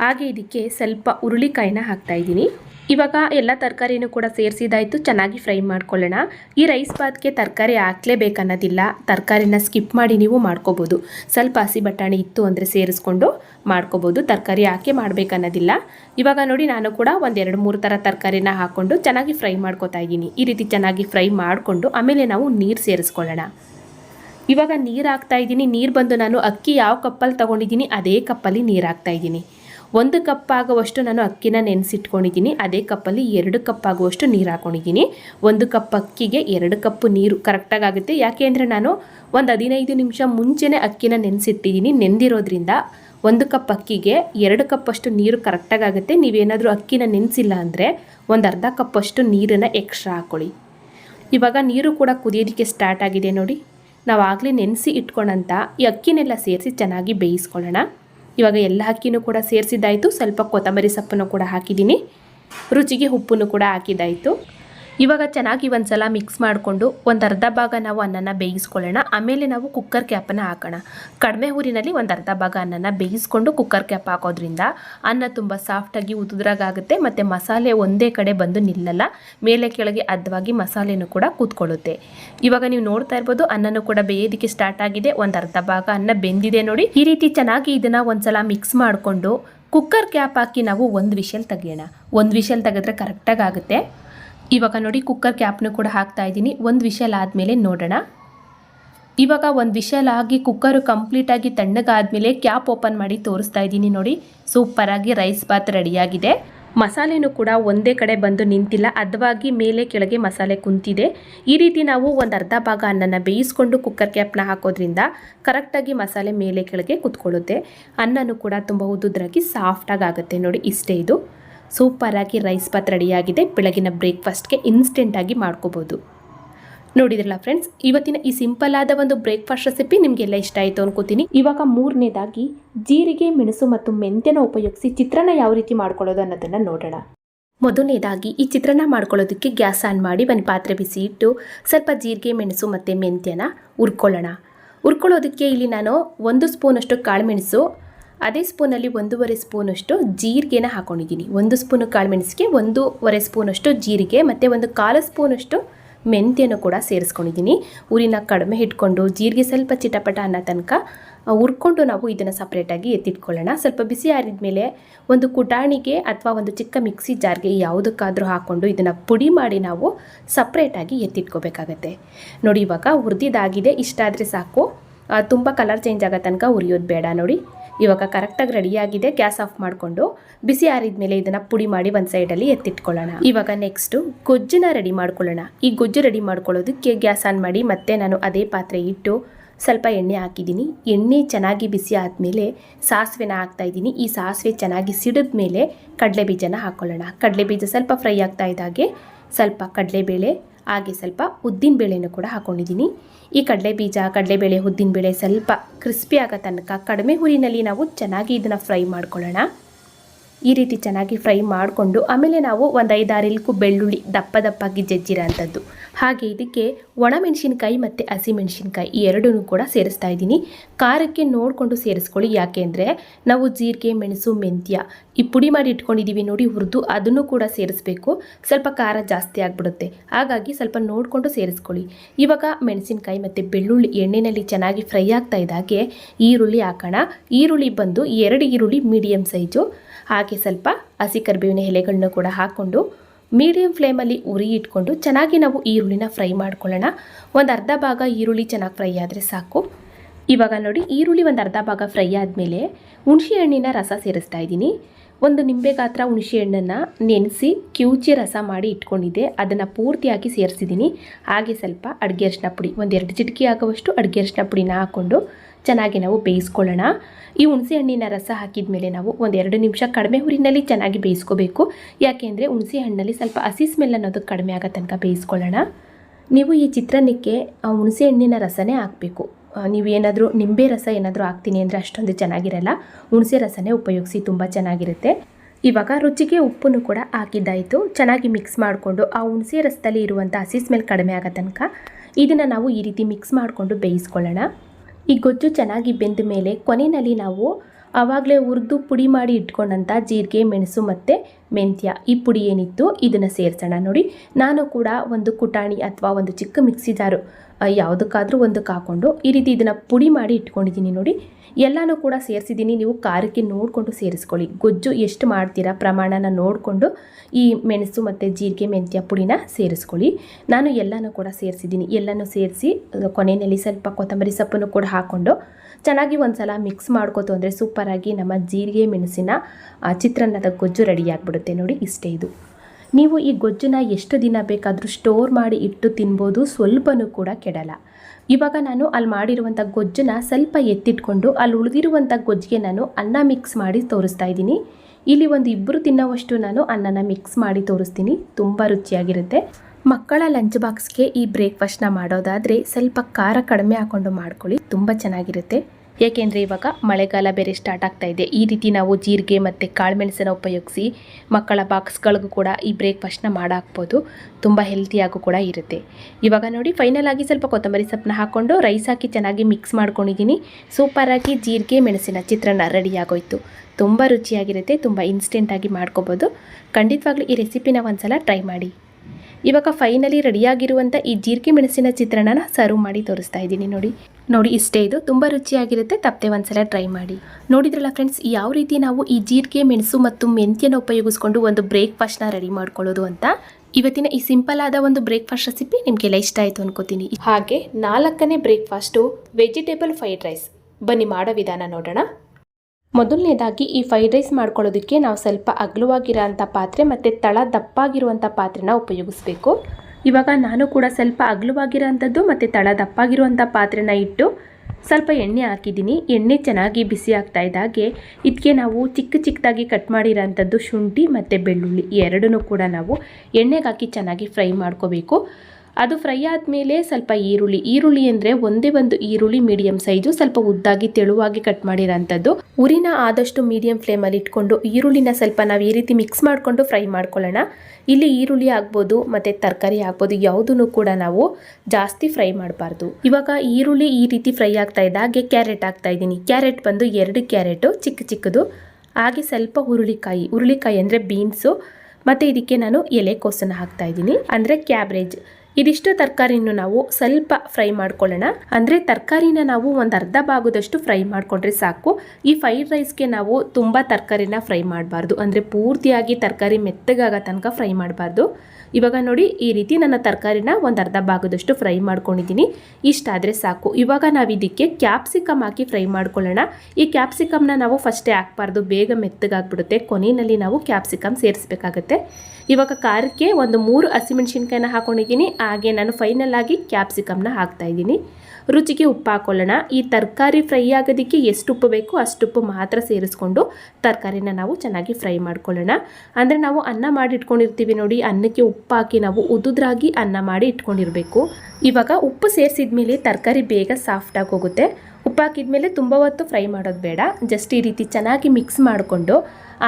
A: ಹಾಗೆ ಇದಕ್ಕೆ ಸ್ವಲ್ಪ ಹುರುಳಿಕಾಯಿನ ಹಾಕ್ತಾ ಇದ್ದೀನಿ. ಇವಾಗ ಎಲ್ಲ ತರಕಾರಿನೂ ಕೂಡ ಸೇರಿಸಿದಾಯಿತು, ಚೆನ್ನಾಗಿ ಫ್ರೈ ಮಾಡ್ಕೊಳ್ಳೋಣ. ಈ ರೈಸ್ ಬಾತ್ಗೆ ತರಕಾರಿ ಹಾಕ್ಲೇಬೇಕನ್ನೋದಿಲ್ಲ, ತರಕಾರಿನ ಸ್ಕಿಪ್ ಮಾಡಿ ನೀವು ಮಾಡ್ಕೋಬೋದು. ಸ್ವಲ್ಪ ಹಸಿ ಬಟಾಣಿ ಇತ್ತು ಅಂದರೆ ಸೇರಿಸ್ಕೊಂಡು ಮಾಡ್ಕೋಬೋದು, ತರಕಾರಿ ಹಾಕಿ ಮಾಡಬೇಕನ್ನೋದಿಲ್ಲ. ಇವಾಗ ನೋಡಿ ನಾನು ಕೂಡ ಒಂದೆರಡು ಮೂರು ಥರ ತರಕಾರಿನ ಹಾಕ್ಕೊಂಡು ಚೆನ್ನಾಗಿ ಫ್ರೈ ಮಾಡ್ಕೋತಾ ಇದ್ದೀನಿ. ಈ ರೀತಿ ಚೆನ್ನಾಗಿ ಫ್ರೈ ಮಾಡಿಕೊಂಡು ಆಮೇಲೆ ನಾವು ನೀರು ಸೇರಿಸ್ಕೊಳ್ಳೋಣ. ಇವಾಗ ನೀರು ಹಾಕ್ತಾ ಇದ್ದೀನಿ, ನೀರು ಬಂದು ನಾನು ಅಕ್ಕಿ ಯಾವ ಕಪ್ಪಲ್ಲಿ ತೊಗೊಂಡಿದ್ದೀನಿ, ಅದೇ ಕಪ್ಪಲ್ಲಿ ನೀರು ಹಾಕ್ತಾ ಇದ್ದೀನಿ. ಒಂದು ಕಪ್ ಆಗುವಷ್ಟು ನಾನು ಅಕ್ಕಿನ ನೆನೆಸಿಟ್ಕೊಂಡಿದ್ದೀನಿ. ಅದೇ ಕಪ್ಪಲ್ಲಿ ಎರಡು ಕಪ್ ಆಗುವಷ್ಟು ನೀರು ಹಾಕೊಂಡಿದ್ದೀನಿ. ಒಂದು ಕಪ್ ಅಕ್ಕಿಗೆ ಎರಡು ಕಪ್ ನೀರು ಕರೆಕ್ಟಾಗಿ ಆಗುತ್ತೆ. ಯಾಕೆ ಅಂದರೆ ನಾನು ಒಂದು ಹದಿನೈದು ನಿಮಿಷ ಮುಂಚೆನೇ ಅಕ್ಕಿನ ನೆನೆಸಿಟ್ಟಿದ್ದೀನಿ. ನೆಂದಿರೋದ್ರಿಂದ ಒಂದು ಕಪ್ ಅಕ್ಕಿಗೆ ಎರಡು ಕಪ್ಪಷ್ಟು ನೀರು ಕರೆಕ್ಟಾಗಿ ಆಗುತ್ತೆ. ನೀವೇನಾದರೂ ಅಕ್ಕಿನ ನೆನೆಸಿಲ್ಲ ಅಂದರೆ ಒಂದು ಅರ್ಧ ಕಪ್ಪಷ್ಟು ನೀರನ್ನು ಎಕ್ಸ್ಟ್ರಾ ಹಾಕ್ಕೊಳ್ಳಿ ಇವಾಗ ನೀರು ಕೂಡ ಕುದಿಯೋದಕ್ಕೆ ಸ್ಟಾರ್ಟ್ ಆಗಿದೆ ನೋಡಿ. ನಾವು ಆಗಲೇ ನೆನೆಸಿ ಇಟ್ಕೊಂಡಂಥ ಈ ಅಕ್ಕಿನೆಲ್ಲ ಸೇರಿಸಿ ಚೆನ್ನಾಗಿ ಬೇಯಿಸ್ಕೊಳ್ಳೋಣ. ಇವಾಗ ಎಲ್ಲ ಅಕ್ಕಿನೂ ಕೂಡ ಸೇರಿಸಿದ್ದಾಯಿತು. ಸ್ವಲ್ಪ ಕೊತ್ತಂಬರಿ ಸೊಪ್ಪನ್ನು ಕೂಡ ಹಾಕಿದ್ದೀನಿ. ರುಚಿಗೆ ಉಪ್ಪನ್ನು ಕೂಡ ಹಾಕಿದ್ದಾಯಿತು. ಇವಾಗ ಚೆನ್ನಾಗಿ ಒಂದ್ಸಲ ಮಿಕ್ಸ್ ಮಾಡಿಕೊಂಡು ಒಂದು ಅರ್ಧ ಭಾಗ ನಾವು ಅನ್ನನ ಬೇಯಿಸ್ಕೊಳ್ಳೋಣ. ಆಮೇಲೆ ನಾವು ಕುಕ್ಕರ್ ಕ್ಯಾಪನ್ನು ಹಾಕೋಣ. ಕಡಿಮೆ ಊರಿನಲ್ಲಿ ಒಂದು ಅರ್ಧ ಭಾಗ ಅನ್ನನ ಬೇಯಿಸ್ಕೊಂಡು ಕುಕ್ಕರ್ ಕ್ಯಾಪ್ ಹಾಕೋದ್ರಿಂದ ಅನ್ನ ತುಂಬ ಸಾಫ್ಟಾಗಿ ಉದುದ್ರಾಗುತ್ತೆ ಮತ್ತು ಮಸಾಲೆ ಒಂದೇ ಕಡೆ ಬಂದು ನಿಲ್ಲಲ್ಲ. ಮೇಲೆ ಕೆಳಗೆ ಅದ್ದವಾಗಿ ಮಸಾಲೆನೂ ಕೂಡ ಕೂತ್ಕೊಳ್ಳುತ್ತೆ. ಇವಾಗ ನೀವು ನೋಡ್ತಾ ಇರ್ಬೋದು ಅನ್ನನೂ ಕೂಡ ಬೇಯೋದಕ್ಕೆ ಸ್ಟಾರ್ಟ್ ಆಗಿದೆ. ಒಂದು ಅರ್ಧ ಭಾಗ ಅನ್ನ ಬೆಂದಿದೆ ನೋಡಿ. ಈ ರೀತಿ ಚೆನ್ನಾಗಿ ಇದನ್ನು ಒಂದ್ಸಲ ಮಿಕ್ಸ್ ಮಾಡಿಕೊಂಡು ಕುಕ್ಕರ್ ಕ್ಯಾಪ್ ಹಾಕಿ ನಾವು ಒಂದು ವಿಷಲ್ ತೆಗೆಯೋಣ. ಒಂದು ವಿಷಲ್ ತೆಗೆದ್ರೆ ಕರೆಕ್ಟಾಗಿ ಆಗುತ್ತೆ ಇವಾಗ ನೋಡಿ ಕುಕ್ಕರ್ ಕ್ಯಾಪ್ನು ಕೂಡ ಹಾಕ್ತಾ ಇದ್ದೀನಿ. ಒಂದು ವಿಷಲ್ ಆದಮೇಲೆ ನೋಡೋಣ. ಇವಾಗ ಒಂದು ವಿಷಲ್ ಆಗಿ ಕುಕ್ಕರು ಕಂಪ್ಲೀಟಾಗಿ ತಣ್ಣಗಾದಮೇಲೆ ಕ್ಯಾಪ್ ಓಪನ್ ಮಾಡಿ ತೋರಿಸ್ತಾ ಇದ್ದೀನಿ ನೋಡಿ. ಸೂಪರಾಗಿ ರೈಸ್ ಬಾತ್ ರೆಡಿಯಾಗಿದೆ ಮಸಾಲೆನೂ ಕೂಡ ಒಂದೇ ಕಡೆ ಬಂದು ನಿಂತಿಲ್ಲ. ಅದವಾಗಿ ಮೇಲೆ ಕೆಳಗೆ ಮಸಾಲೆ ಕುಂತಿದೆ. ಈ ರೀತಿ ನಾವು ಒಂದು ಅರ್ಧ ಭಾಗ ಅನ್ನನ ಬೇಯಿಸ್ಕೊಂಡು ಕುಕ್ಕರ್ ಕ್ಯಾಪ್ನ ಹಾಕೋದ್ರಿಂದ ಕರೆಕ್ಟಾಗಿ ಮಸಾಲೆ ಮೇಲೆ ಕೆಳಗೆ ಕುತ್ಕೊಳ್ಳುತ್ತೆ. ಅನ್ನನೂ ಕೂಡ ತುಂಬ ಉದುದ್ರಾಗಿ ಸಾಫ್ಟಾಗಿ ಆಗುತ್ತೆ ನೋಡಿ. ಇಷ್ಟೇ ಇದು. ಸೂಪರಾಗಿ ರೈಸ್ ಬಾತ್ ರೆಡಿಯಾಗಿದೆ. ಬೆಳಗಿನ ಬ್ರೇಕ್ಫಾಸ್ಟ್ಗೆ ಇನ್ಸ್ಟೆಂಟಾಗಿ ಮಾಡ್ಕೋಬೋದು. ನೋಡಿದ್ರಲ್ಲ ಫ್ರೆಂಡ್ಸ್ ಇವತ್ತಿನ ಈ ಸಿಂಪಲ್ ಆದ ಒಂದು ಬ್ರೇಕ್ಫಾಸ್ಟ್ ರೆಸಿಪಿ ನಿಮಗೆಲ್ಲ ಇಷ್ಟ ಆಯಿತು ಅನ್ಕೋತೀನಿ. ಇವಾಗ ಮೂರನೇದಾಗಿ ಜೀರಿಗೆ, ಮೆಣಸು ಮತ್ತು ಮೆಂತ್ಯನ ಉಪಯೋಗಿಸಿ ಚಿತ್ರಾನ್ನ ಯಾವ ರೀತಿ ಮಾಡ್ಕೊಳ್ಳೋದು ಅನ್ನೋದನ್ನು ನೋಡೋಣ. ಮೊದಲನೇದಾಗಿ ಈ ಚಿತ್ರಾನ್ನ ಮಾಡ್ಕೊಳ್ಳೋದಕ್ಕೆ ಗ್ಯಾಸ್ ಆನ್ ಮಾಡಿ ಒಂದು ಪಾತ್ರೆ ಬಿಸಿ ಇಟ್ಟು ಸ್ವಲ್ಪ ಜೀರಿಗೆ, ಮೆಣಸು ಮತ್ತು ಮೆಂತ್ಯನ ಹುರ್ಕೊಳ್ಳೋಣ. ಹುರ್ಕೊಳ್ಳೋದಕ್ಕೆ ಇಲ್ಲಿ ನಾನು ಒಂದು ಸ್ಪೂನಷ್ಟು ಕಾಳುಮೆಣಸು ಅದೇ ಸ್ಪೂನಲ್ಲಿ ಒಂದೂವರೆ ಸ್ಪೂನಷ್ಟು ಜೀರಿಗೆನ ಹಾಕೊಂಡಿದ್ದೀನಿ. ಒಂದು ಸ್ಪೂನು ಕಾಳುಮೆಣಸಿಗೆ ಒಂದೂವರೆ ಸ್ಪೂನಷ್ಟು ಜೀರಿಗೆ ಮತ್ತು ಒಂದು ಕಾಲು ಸ್ಪೂನಷ್ಟು ಮೆಂತ್ಯನೂ ಕೂಡ ಸೇರಿಸ್ಕೊಂಡಿದ್ದೀನಿ. ಊರಿನ ಕಡಿಮೆ ಇಟ್ಕೊಂಡು ಜೀರಿಗೆ ಸ್ವಲ್ಪ ಚಿಟಪಟ ಅನ್ನೋ ತನಕ ಹುರ್ಕೊಂಡು ನಾವು ಇದನ್ನು ಸಪ್ರೇಟಾಗಿ ಎತ್ತಿಟ್ಕೊಳ್ಳೋಣ. ಸ್ವಲ್ಪ ಬಿಸಿ ಆರಿದ ಮೇಲೆ ಒಂದು ಕುಟಾಣಿಗೆ ಅಥವಾ ಒಂದು ಚಿಕ್ಕ ಮಿಕ್ಸಿ ಜಾರ್ಗೆ ಯಾವುದಕ್ಕಾದರೂ ಹಾಕ್ಕೊಂಡು ಇದನ್ನು ಪುಡಿ ಮಾಡಿ ನಾವು ಸಪ್ರೇಟಾಗಿ ಎತ್ತಿಟ್ಕೋಬೇಕಾಗತ್ತೆ. ನೋಡಿ ಇವಾಗ ಹುರಿದಿದ್ದಾಗಿದೆ. ಇಷ್ಟಾದರೆ ಸಾಕು. ತುಂಬ ಕಲರ್ ಚೇಂಜ್ ಆಗೋ ತನಕ ಉರಿಯೋದು ಬೇಡ ನೋಡಿ. ಇವಾಗ ಕರೆಕ್ಟಾಗಿ ರೆಡಿಯಾಗಿದೆ, ಗ್ಯಾಸ್ ಆಫ್ ಮಾಡಿಕೊಂಡು ಬಿಸಿ ಆರಿದ ಮೇಲೆ ಇದನ್ನು ಪುಡಿ ಮಾಡಿ ಒಂದು ಸೈಡಲ್ಲಿ ಎತ್ತಿಟ್ಕೊಳ್ಳೋಣ. ಇವಾಗ ನೆಕ್ಸ್ಟು ಗೊಜ್ಜನ್ನ ರೆಡಿ ಮಾಡ್ಕೊಳ್ಳೋಣ. ಈ ಗೊಜ್ಜು ರೆಡಿ ಮಾಡ್ಕೊಳ್ಳೋದಕ್ಕೆ ಗ್ಯಾಸ್ ಆನ್ ಮಾಡಿ ಮತ್ತೆ ನಾನು ಅದೇ ಪಾತ್ರೆ ಇಟ್ಟು ಸ್ವಲ್ಪ ಎಣ್ಣೆ ಹಾಕಿದ್ದೀನಿ. ಎಣ್ಣೆ ಚೆನ್ನಾಗಿ ಬಿಸಿ ಆದಮೇಲೆ ಸಾಸಿವೆನ ಹಾಕ್ತಾ ಇದ್ದೀನಿ. ಈ ಸಾಸಿವೆ ಚೆನ್ನಾಗಿ ಸಿಡಿದ ಮೇಲೆ ಕಡಲೆ ಬೀಜನ ಹಾಕ್ಕೊಳ್ಳೋಣ. ಕಡಲೆ ಬೀಜ ಸ್ವಲ್ಪ ಫ್ರೈ ಆಗ್ತಾ ಇದ್ದಾಗೆ ಸ್ವಲ್ಪ ಕಡಲೆಬೇಳೆ ಹಾಗೆ ಸ್ವಲ್ಪ ಉದ್ದಿನ ಬೇಳೆನೂ ಕೂಡ ಹಾಕ್ಕೊಂಡಿದ್ದೀನಿ ಈ ಕಡಲೆ ಬೀಜ ಕಡಲೆಬೇಳೆ ಉದ್ದಿನ ಬೇಳೆ ಸ್ವಲ್ಪ ಕ್ರಿಸ್ಪಿ ಆಗೋ ತನಕ ಕಡಿಮೆ ಹುರಿನಲ್ಲಿ ನಾವು ಚೆನ್ನಾಗಿ ಇದನ್ನು ಫ್ರೈ ಮಾಡ್ಕೊಳ್ಳೋಣ. ಈ ರೀತಿ ಚೆನ್ನಾಗಿ ಫ್ರೈ ಮಾಡಿಕೊಂಡು ಆಮೇಲೆ ನಾವು ಒಂದು ಐದಾರು ಇಲ್ಕು ಬೆಳ್ಳುಳ್ಳಿ ದಪ್ಪ ದಪ್ಪಾಗಿ ಜಜ್ಜಿರೋ ಅಂಥದ್ದು ಹಾಗೆ ಇದಕ್ಕೆ ಒಣಮೆಣಸಿನ್ಕಾಯಿ ಮತ್ತು ಹಸಿಮೆಣಸಿನ್ಕಾಯಿ ಈ ಎರಡೂ ಕೂಡ ಸೇರಿಸ್ತಾ ಇದ್ದೀನಿ. ಖಾರಕ್ಕೆ ನೋಡಿಕೊಂಡು ಸೇರಿಸ್ಕೊಳ್ಳಿ. ಯಾಕೆಂದರೆ ನಾವು ಜೀರಿಗೆ, ಮೆಣಸು, ಮೆಂತ್ಯ ಈ ಪುಡಿ ಮಾಡಿ ಇಟ್ಕೊಂಡಿದ್ದೀವಿ ನೋಡಿ ಹುರಿದು ಅದನ್ನು ಕೂಡ ಸೇರಿಸ್ಬೇಕು. ಸ್ವಲ್ಪ ಖಾರ ಜಾಸ್ತಿ ಆಗಿಬಿಡುತ್ತೆ. ಹಾಗಾಗಿ ಸ್ವಲ್ಪ ನೋಡಿಕೊಂಡು ಸೇರಿಸ್ಕೊಳ್ಳಿ. ಇವಾಗ ಮೆಣಸಿನ್ಕಾಯಿ ಮತ್ತು ಬೆಳ್ಳುಳ್ಳಿ ಎಣ್ಣೆಯಲ್ಲಿ ಚೆನ್ನಾಗಿ ಫ್ರೈ ಆಗ್ತಾ ಇದ್ದಾಗೆ ಈರುಳ್ಳಿ ಹಾಕೋಣ. ಈರುಳ್ಳಿ ಬಂದು ಎರಡು ಈರುಳ್ಳಿ ಮೀಡಿಯಮ್ ಸೈಜು. ಹಾಗೆ ಸ್ವಲ್ಪ ಹಸಿ ಕರಿಬೇವಿನ ಎಲೆಗಳನ್ನ ಕೂಡ ಹಾಕ್ಕೊಂಡು ಮೀಡಿಯಂ ಫ್ಲೇಮಲ್ಲಿ ಉರಿ ಇಟ್ಕೊಂಡು ಚೆನ್ನಾಗಿ ನಾವು ಈರುಳ್ಳಿನ ಫ್ರೈ ಮಾಡ್ಕೊಳ್ಳೋಣ. ಒಂದು ಅರ್ಧ ಭಾಗ ಈರುಳ್ಳಿ ಚೆನ್ನಾಗಿ ಫ್ರೈ ಆದರೆ ಸಾಕು. ಇವಾಗ ನೋಡಿ, ಈರುಳ್ಳಿ ಒಂದು ಅರ್ಧ ಭಾಗ ಫ್ರೈ ಆದಮೇಲೆ ಹುಣಸೆ ಹಣ್ಣಿನ ರಸ ಸೇರಿಸ್ತಾ ಇದ್ದೀನಿ. ಒಂದು ನಿಂಬೆ ಗಾತ್ರ ಹುಣಸೆ ಹಣ್ಣನ್ನು ನೆನೆಸಿ ಕಿವುಚಿ ರಸ ಮಾಡಿ ಇಟ್ಕೊಂಡಿದ್ದೆ. ಅದನ್ನು ಪೂರ್ತಿಯಾಗಿ ಸೇರಿಸಿದ್ದೀನಿ. ಹಾಗೆ ಸ್ವಲ್ಪ ಅಡುಗೆ ಅರಿಶಿನ ಪುಡಿ, ಒಂದೆರಡು ಚಿಟಕಿ ಆಗುವಷ್ಟು ಅಡುಗೆ ಅರಿಶಿನ ಪುಡಿನ ಹಾಕ್ಕೊಂಡು ಚೆನ್ನಾಗಿ ನಾವು ಬೇಯಿಸ್ಕೊಳ್ಳೋಣ. ಈ ಹುಣಸೆ ಹಣ್ಣಿನ ರಸ ಹಾಕಿದ ಮೇಲೆ ನಾವು ಒಂದೆರಡು ನಿಮಿಷ ಕಡಿಮೆ ಹುರಿನಲ್ಲಿ ಚೆನ್ನಾಗಿ ಬೇಯಿಸ್ಕೋಬೇಕು. ಯಾಕೆಂದರೆ ಹುಣಸೆ ಹಣ್ಣಲ್ಲಿ ಸ್ವಲ್ಪ ಹಸಿ ಸ್ಮೆಲ್ ಅನ್ನೋದು ಕಡಿಮೆ ಆಗೋ ತನಕ ಬೇಯಿಸ್ಕೊಳ್ಳೋಣ. ನೀವು ಈ ಚಿತ್ರಾನ್ನಕ್ಕೆ ಹುಣಸೆ ಹಣ್ಣಿನ ರಸನೇ ಹಾಕಬೇಕು. ನೀವು ಏನಾದರೂ ನಿಂಬೆ ರಸ ಏನಾದರೂ ಹಾಕ್ತೀನಿ ಅಂದರೆ ಅಷ್ಟೊಂದು ಚೆನ್ನಾಗಿರಲ್ಲ. ಹುಣಸೆ ರಸನೇ ಉಪಯೋಗಿಸಿ ತುಂಬ ಚೆನ್ನಾಗಿರುತ್ತೆ. ಇವಾಗ ರುಚಿಗೆ ಉಪ್ಪನ್ನು ಕೂಡ ಹಾಕಿದ್ದಾಯಿತು. ಚೆನ್ನಾಗಿ ಮಿಕ್ಸ್ ಮಾಡಿಕೊಂಡು ಆ ಹುಣಸೆ ರಸದಲ್ಲಿ ಇರುವಂಥ ಹಸಿ ಸ್ಮೆಲ್ ಕಡಿಮೆ ಆಗೋ ತನಕ ಇದನ್ನು ನಾವು ಈ ರೀತಿ ಮಿಕ್ಸ್ ಮಾಡಿಕೊಂಡು ಬೇಯಿಸ್ಕೊಳ್ಳೋಣ. ಈ ಗೊಜ್ಜು ಚೆನ್ನಾಗಿ ಬೆಂದ ಮೇಲೆ ಕೊನೆಯಲ್ಲಿ ನಾವು ಆವಾಗಲೇ ಹುರಿದು ಪುಡಿ ಮಾಡಿ ಇಟ್ಕೊಂಡಂಥ ಜೀರಿಗೆ, ಮೆಣಸು ಮತ್ತು ಮೆಂತ್ಯ. ಈ ಪುಡಿ ಏನಿತ್ತು? ಇದನ್ನು ಸೇರಿಸೋಣ. ನೋಡಿ, ನಾನು ಕೂಡ ಒಂದು ಕುಟಾಣಿ ಅಥವಾ ಒಂದು ಚಿಕ್ಕ ಮಿಕ್ಸಿ ಜಾರು ಯಾವುದಕ್ಕಾದ್ರೂ ಒಂದಕ್ಕೆ ಹಾಕ್ಕೊಂಡು ಈ ರೀತಿ ಇದನ್ನು ಪುಡಿ ಮಾಡಿ ಇಟ್ಕೊಂಡಿದ್ದೀನಿ ನೋಡಿ. ಎಲ್ಲನೂ ಕೂಡ ಸೇರಿಸಿದ್ದೀನಿ. ನೀವು ಖಾರಕ್ಕೆ ನೋಡಿಕೊಂಡು ಸೇರಿಸ್ಕೊಳ್ಳಿ. ಗೊಜ್ಜು ಎಷ್ಟು ಮಾಡ್ತೀರಾ ಪ್ರಮಾಣನ ನೋಡಿಕೊಂಡು ಈ ಮೆಣಸು ಮತ್ತು ಜೀರಿಗೆ, ಮೆಂತ್ಯ ಪುಡಿನ ಸೇರಿಸ್ಕೊಳ್ಳಿ. ನಾನು ಎಲ್ಲನೂ ಕೂಡ ಸೇರಿಸಿದ್ದೀನಿ. ಎಲ್ಲನೂ ಸೇರಿಸಿ ಕೊನೆಯಲ್ಲಿ ಸ್ವಲ್ಪ ಕೊತ್ತಂಬರಿ ಸೊಪ್ಪನ್ನು ಕೂಡ ಹಾಕ್ಕೊಂಡು ಚೆನ್ನಾಗಿ ಒಂದು ಸಲ ಮಿಕ್ಸ್ ಮಾಡ್ಕೋತು ಅಂದರೆ ಸೂಪರಾಗಿ ನಮ್ಮ ಜೀರಿಗೆ, ಮೆಣಸಿನ ಚಿತ್ರಾನ್ನದ ಗೊಜ್ಜು ರೆಡಿಯಾಗಿಬಿಡುತ್ತೆ ನೋಡಿ. ಇಷ್ಟೇ ಇದು. ನೀವು ಈ ಗೊಜ್ಜನ್ನ ಎಷ್ಟು ದಿನ ಬೇಕಾದರೂ ಸ್ಟೋರ್ ಮಾಡಿ ಇಟ್ಟು ತಿನ್ಬೋದು, ಸ್ವಲ್ಪನೂ ಕೂಡ ಕೆಡಲ್ಲ. ಇವಾಗ ನಾನು ಅಲ್ಲಿ ಮಾಡಿರುವಂಥ ಗೊಜ್ಜನ್ನ ಸ್ವಲ್ಪ ಎತ್ತಿಟ್ಕೊಂಡು ಅಲ್ಲಿ ಉಳಿದಿರುವಂಥ ಗೊಜ್ಜಿಗೆ ನಾನು ಅನ್ನ ಮಿಕ್ಸ್ ಮಾಡಿ ತೋರಿಸ್ತಾ ಇದ್ದೀನಿ. ಇಲ್ಲಿ ಒಂದು ಇಬ್ಬರು ತಿನ್ನೋವಷ್ಟು ನಾನು ಅನ್ನನ ಮಿಕ್ಸ್ ಮಾಡಿ ತೋರಿಸ್ತೀನಿ. ತುಂಬ ರುಚಿಯಾಗಿರುತ್ತೆ. ಮಕ್ಕಳ ಲಂಚ್ ಬಾಕ್ಸ್ಗೆ ಈ ಬ್ರೇಕ್ಫಾಸ್ಟ್ನ ಮಾಡೋದಾದರೆ ಸ್ವಲ್ಪ ಖಾರ ಕಡಿಮೆ ಹಾಕ್ಕೊಂಡು ಮಾಡ್ಕೊಳ್ಳಿ. ತುಂಬ ಚೆನ್ನಾಗಿರುತ್ತೆ. ಏಕೆಂದರೆ ಇವಾಗ ಮಳೆಗಾಲ ಬೇರೆ ಸ್ಟಾರ್ಟ್ ಆಗ್ತಾ ಇದೆ. ಈ ರೀತಿ ನಾವು ಜೀರಿಗೆ ಮತ್ತು ಕಾಳುಮೆಣಸನ್ನು ಉಪಯೋಗಿಸಿ ಮಕ್ಕಳ ಬಾಕ್ಸ್ಗಳಿಗೂ ಕೂಡ ಈ ಬ್ರೇಕ್ಫಾಸ್ಟ್ನ ಮಾಡಾಕ್ಬೋದು. ತುಂಬ ಹೆಲ್ತಿಯಾಗೂ ಕೂಡ ಇರುತ್ತೆ. ಇವಾಗ ನೋಡಿ ಫೈನಲ್ ಆಗಿ ಸ್ವಲ್ಪ ಕೊತ್ತಂಬರಿ ಸೊಪ್ಪನ್ನ ಹಾಕ್ಕೊಂಡು ರೈಸ್ ಹಾಕಿ ಚೆನ್ನಾಗಿ ಮಿಕ್ಸ್ ಮಾಡ್ಕೊಂಡಿದ್ದೀನಿ ಸೂಪರಾಗಿ ಜೀರಿಗೆ, ಮೆಣಸಿನ ಚಿತ್ರಾನ್ನ ರೆಡಿ ಆಗೋಯ್ತು. ತುಂಬ ರುಚಿಯಾಗಿರುತ್ತೆ, ತುಂಬ ಇನ್ಸ್ಟೆಂಟಾಗಿ ಮಾಡ್ಕೋಬೋದು. ಖಂಡಿತವಾಗ್ಲೂ ಈ ರೆಸಿಪಿನ ಒಂದ್ಸಲ ಟ್ರೈ ಮಾಡಿ. ಇವಾಗ ಫೈನಲಿ ರೆಡಿಯಾಗಿರುವಂಥ ಈ ಜೀರಿಗೆ, ಮೆಣಸಿನ ಚಿತ್ರಾನ್ನನ ಸರ್ವ್ ಮಾಡಿ ತೋರಿಸ್ತಾ ಇದ್ದೀನಿ ನೋಡಿ. ನೋಡಿ, ಇಷ್ಟೇ ಇದು. ತುಂಬ ರುಚಿಯಾಗಿರುತ್ತೆ. ತಪ್ಪದೆ ಒಂದ್ಸಲ ಟ್ರೈ ಮಾಡಿ. ನೋಡಿದ್ರಲ್ಲ ಫ್ರೆಂಡ್ಸ್ ಯಾವ ರೀತಿ ನಾವು ಈ ಜೀರಿಗೆ, ಮೆಣಸು ಮತ್ತು ಮೆಂತ್ಯನ ಉಪಯೋಗಿಸ್ಕೊಂಡು ಒಂದು ಬ್ರೇಕ್ಫಾಸ್ಟ್ನ ರೆಡಿ ಮಾಡ್ಕೊಳ್ಳೋದು ಅಂತ ಇವತ್ತಿನ ಈ ಸಿಂಪಲ್ ಆದ ಒಂದು ಬ್ರೇಕ್ಫಾಸ್ಟ್ ರೆಸಿಪಿ ನಿಮಗೆಲ್ಲ ಇಷ್ಟ ಆಯಿತು ಅನ್ಕೋತೀನಿ. ಹಾಗೆ ನಾಲ್ಕನೇ ಬ್ರೇಕ್ಫಾಸ್ಟು ವೆಜಿಟೇಬಲ್ ಫ್ರೈಡ್ ರೈಸ್ ಬನ್ನಿ, ಮಾಡೋ ವಿಧಾನ ನೋಡೋಣ. ಮೊದಲನೇದಾಗಿ ಈ ಫ್ರೈಡ್ ರೈಸ್ ಮಾಡ್ಕೊಳ್ಳೋದಕ್ಕೆ ನಾವು ಸ್ವಲ್ಪ ಅಗಲುವಾಗಿರೋಂಥ ಪಾತ್ರೆ ಮತ್ತು ತಳ ದಪ್ಪಾಗಿರುವಂಥ ಪಾತ್ರೆನ ಉಪಯೋಗಿಸ್ಬೇಕು. ಇವಾಗ ನಾನು ಕೂಡ ಸ್ವಲ್ಪ ಅಗಲವಾಗಿರೋಂಥದ್ದು ಮತ್ತು ತಳ ದಪ್ಪಾಗಿರುವಂಥ ಪಾತ್ರೆನ ಇಟ್ಟು ಸ್ವಲ್ಪ ಎಣ್ಣೆ ಹಾಕಿದ್ದೀನಿ. ಎಣ್ಣೆ ಚೆನ್ನಾಗಿ ಬಿಸಿ ಆಗ್ತಾ ಇದ್ದಾಗೆ ಇದಕ್ಕೆ ನಾವು ಚಿಕ್ಕ ಚಿಕ್ಕದಾಗಿ ಕಟ್ ಮಾಡಿರೋಂಥದ್ದು ಶುಂಠಿ ಮತ್ತು ಬೆಳ್ಳುಳ್ಳಿ. ಎರಡನ್ನೂ ಕೂಡ ನಾವು ಎಣ್ಣೆಗೆ ಹಾಕಿ ಚೆನ್ನಾಗಿ ಫ್ರೈ ಮಾಡ್ಕೋಬೇಕು. ಅದು ಫ್ರೈ ಆದಮೇಲೆ ಸ್ವಲ್ಪ ಈರುಳ್ಳಿ. ಈರುಳ್ಳಿ ಅಂದರೆ ಒಂದೇ ಒಂದು ಈರುಳ್ಳಿ ಮೀಡಿಯಂ ಸೈಜು ಸ್ವಲ್ಪ ಉದ್ದಾಗಿ ತೆಳುವಾಗಿ ಕಟ್ ಮಾಡಿರೋಂಥದ್ದು. ಉರಿನ ಆದಷ್ಟು ಮೀಡಿಯಂ ಫ್ಲೇಮಲ್ಲಿ ಇಟ್ಕೊಂಡು ಈರುಳ್ಳಿನ ಸ್ವಲ್ಪ ನಾವು ಈ ರೀತಿ ಮಿಕ್ಸ್ ಮಾಡಿಕೊಂಡು ಫ್ರೈ ಮಾಡ್ಕೊಳ್ಳೋಣ. ಇಲ್ಲಿ ಈರುಳ್ಳಿ ಆಗ್ಬೋದು, ಮತ್ತು ತರಕಾರಿ ಆಗ್ಬೋದು, ಯಾವುದನ್ನು ಕೂಡ ನಾವು ಜಾಸ್ತಿ ಫ್ರೈ ಮಾಡಬಾರ್ದು. ಇವಾಗ ಈರುಳ್ಳಿ ಈ ರೀತಿ ಫ್ರೈ ಆಗ್ತಾ ಇದ್ದ ಹಾಗೆ ಕ್ಯಾರೆಟ್ ಹಾಕ್ತಾ ಇದ್ದೀನಿ. ಕ್ಯಾರೆಟ್ ಬಂದು ಎರಡು ಕ್ಯಾರೆಟು, ಚಿಕ್ಕ ಚಿಕ್ಕದು. ಹಾಗೆ ಸ್ವಲ್ಪ ಹುರುಳಿಕಾಯಿ. ಹುರುಳಿಕಾಯಿ ಅಂದರೆ ಬೀನ್ಸು ಮತ್ತು ಇದಕ್ಕೆ ನಾನು ಎಲೆಕೋಸನ್ನು ಹಾಕ್ತಾ ಇದ್ದೀನಿ. ಅಂದರೆ ಕ್ಯಾಬ್ರೇಜ್ ಇದಿಷ್ಟು ತರಕಾರಿನೂ ನಾವು ಸ್ವಲ್ಪ ಫ್ರೈ ಮಾಡ್ಕೊಳ್ಳೋಣ. ಅಂದರೆ ತರಕಾರಿನ ನಾವು ಒಂದು ಅರ್ಧ ಭಾಗದಷ್ಟು ಫ್ರೈ ಮಾಡಿಕೊಂಡ್ರೆ ಸಾಕು. ಈ ಫ್ರೈಡ್ ರೈಸ್ಗೆ ನಾವು ತುಂಬ ತರಕಾರಿನ ಫ್ರೈ ಮಾಡಬಾರ್ದು. ಅಂದರೆ ಪೂರ್ತಿಯಾಗಿ ತರಕಾರಿ ಮೆತ್ತಗಾಗೋ ತನಕ ಫ್ರೈ ಮಾಡಬಾರ್ದು. ಇವಾಗ ನೋಡಿ ಈ ರೀತಿ ನನ್ನ ತರಕಾರಿನ ಒಂದು ಅರ್ಧ ಭಾಗದಷ್ಟು ಫ್ರೈ ಮಾಡ್ಕೊಂಡಿದ್ದೀನಿ. ಇಷ್ಟಾದರೆ ಸಾಕು. ಇವಾಗ ನಾವು ಇದಕ್ಕೆ ಕ್ಯಾಪ್ಸಿಕಮ್ ಹಾಕಿ ಫ್ರೈ ಮಾಡ್ಕೊಳ್ಳೋಣ. ಈ ಕ್ಯಾಪ್ಸಿಕಮ್ನ ನಾವು ಫಸ್ಟೇ ಹಾಕ್ಬಾರ್ದು. ಬೇಗ ಮೆತ್ತಗಾಗ್ಬಿಡುತ್ತೆ. ಕೊನೆಯಲ್ಲಿ ನಾವು ಕ್ಯಾಪ್ಸಿಕಮ್ ಸೇರಿಸ್ಬೇಕಾಗತ್ತೆ. ಇವಾಗ ಖಾರಕ್ಕೆ ಒಂದು ಮೂರು ಹಸಿಮೆಣಸಿನ್ಕಾಯಿನ ಹಾಕೊಂಡಿದ್ದೀನಿ. ಹಾಗೆ ನಾನು ಫೈನಲ್ ಆಗಿ ಕ್ಯಾಪ್ಸಿಕಮ್ನ ಹಾಕ್ತಾ ಇದ್ದೀನಿ. ರುಚಿಗೆ ಉಪ್ಪು ಹಾಕೊಳ್ಳೋಣ. ಈ ತರಕಾರಿ ಫ್ರೈ ಆಗೋದಕ್ಕೆ ಎಷ್ಟು ಉಪ್ಪು ಬೇಕು ಅಷ್ಟು ಉಪ್ಪು ಮಾತ್ರ ಸೇರಿಸ್ಕೊಂಡು ತರಕಾರಿನ ನಾವು ಚೆನ್ನಾಗಿ ಫ್ರೈ ಮಾಡ್ಕೊಳ್ಳೋಣ. ಅಂದರೆ ನಾವು ಅನ್ನ ಮಾಡಿ ಇಟ್ಕೊಂಡಿರ್ತೀವಿ ನೋಡಿ, ಅನ್ನಕ್ಕೆ ಉಪ್ಪು ಹಾಕಿ ನಾವು ಉದುದ್ರಾಗಿ ಅನ್ನ ಮಾಡಿ ಇಟ್ಕೊಂಡಿರಬೇಕು. ಇವಾಗ ಉಪ್ಪು ಸೇರಿಸಿದ ಮೇಲೆ ತರಕಾರಿ ಬೇಗ ಸಾಫ್ಟಾಗಿ ಹೋಗುತ್ತೆ. ಉಪ್ಪು ಹಾಕಿದ ಮೇಲೆ ತುಂಬ ಹೊತ್ತು ಫ್ರೈ ಮಾಡೋದು ಬೇಡ. ಜಸ್ಟ್ ಈ ರೀತಿ ಚೆನ್ನಾಗಿ ಮಿಕ್ಸ್ ಮಾಡಿಕೊಂಡು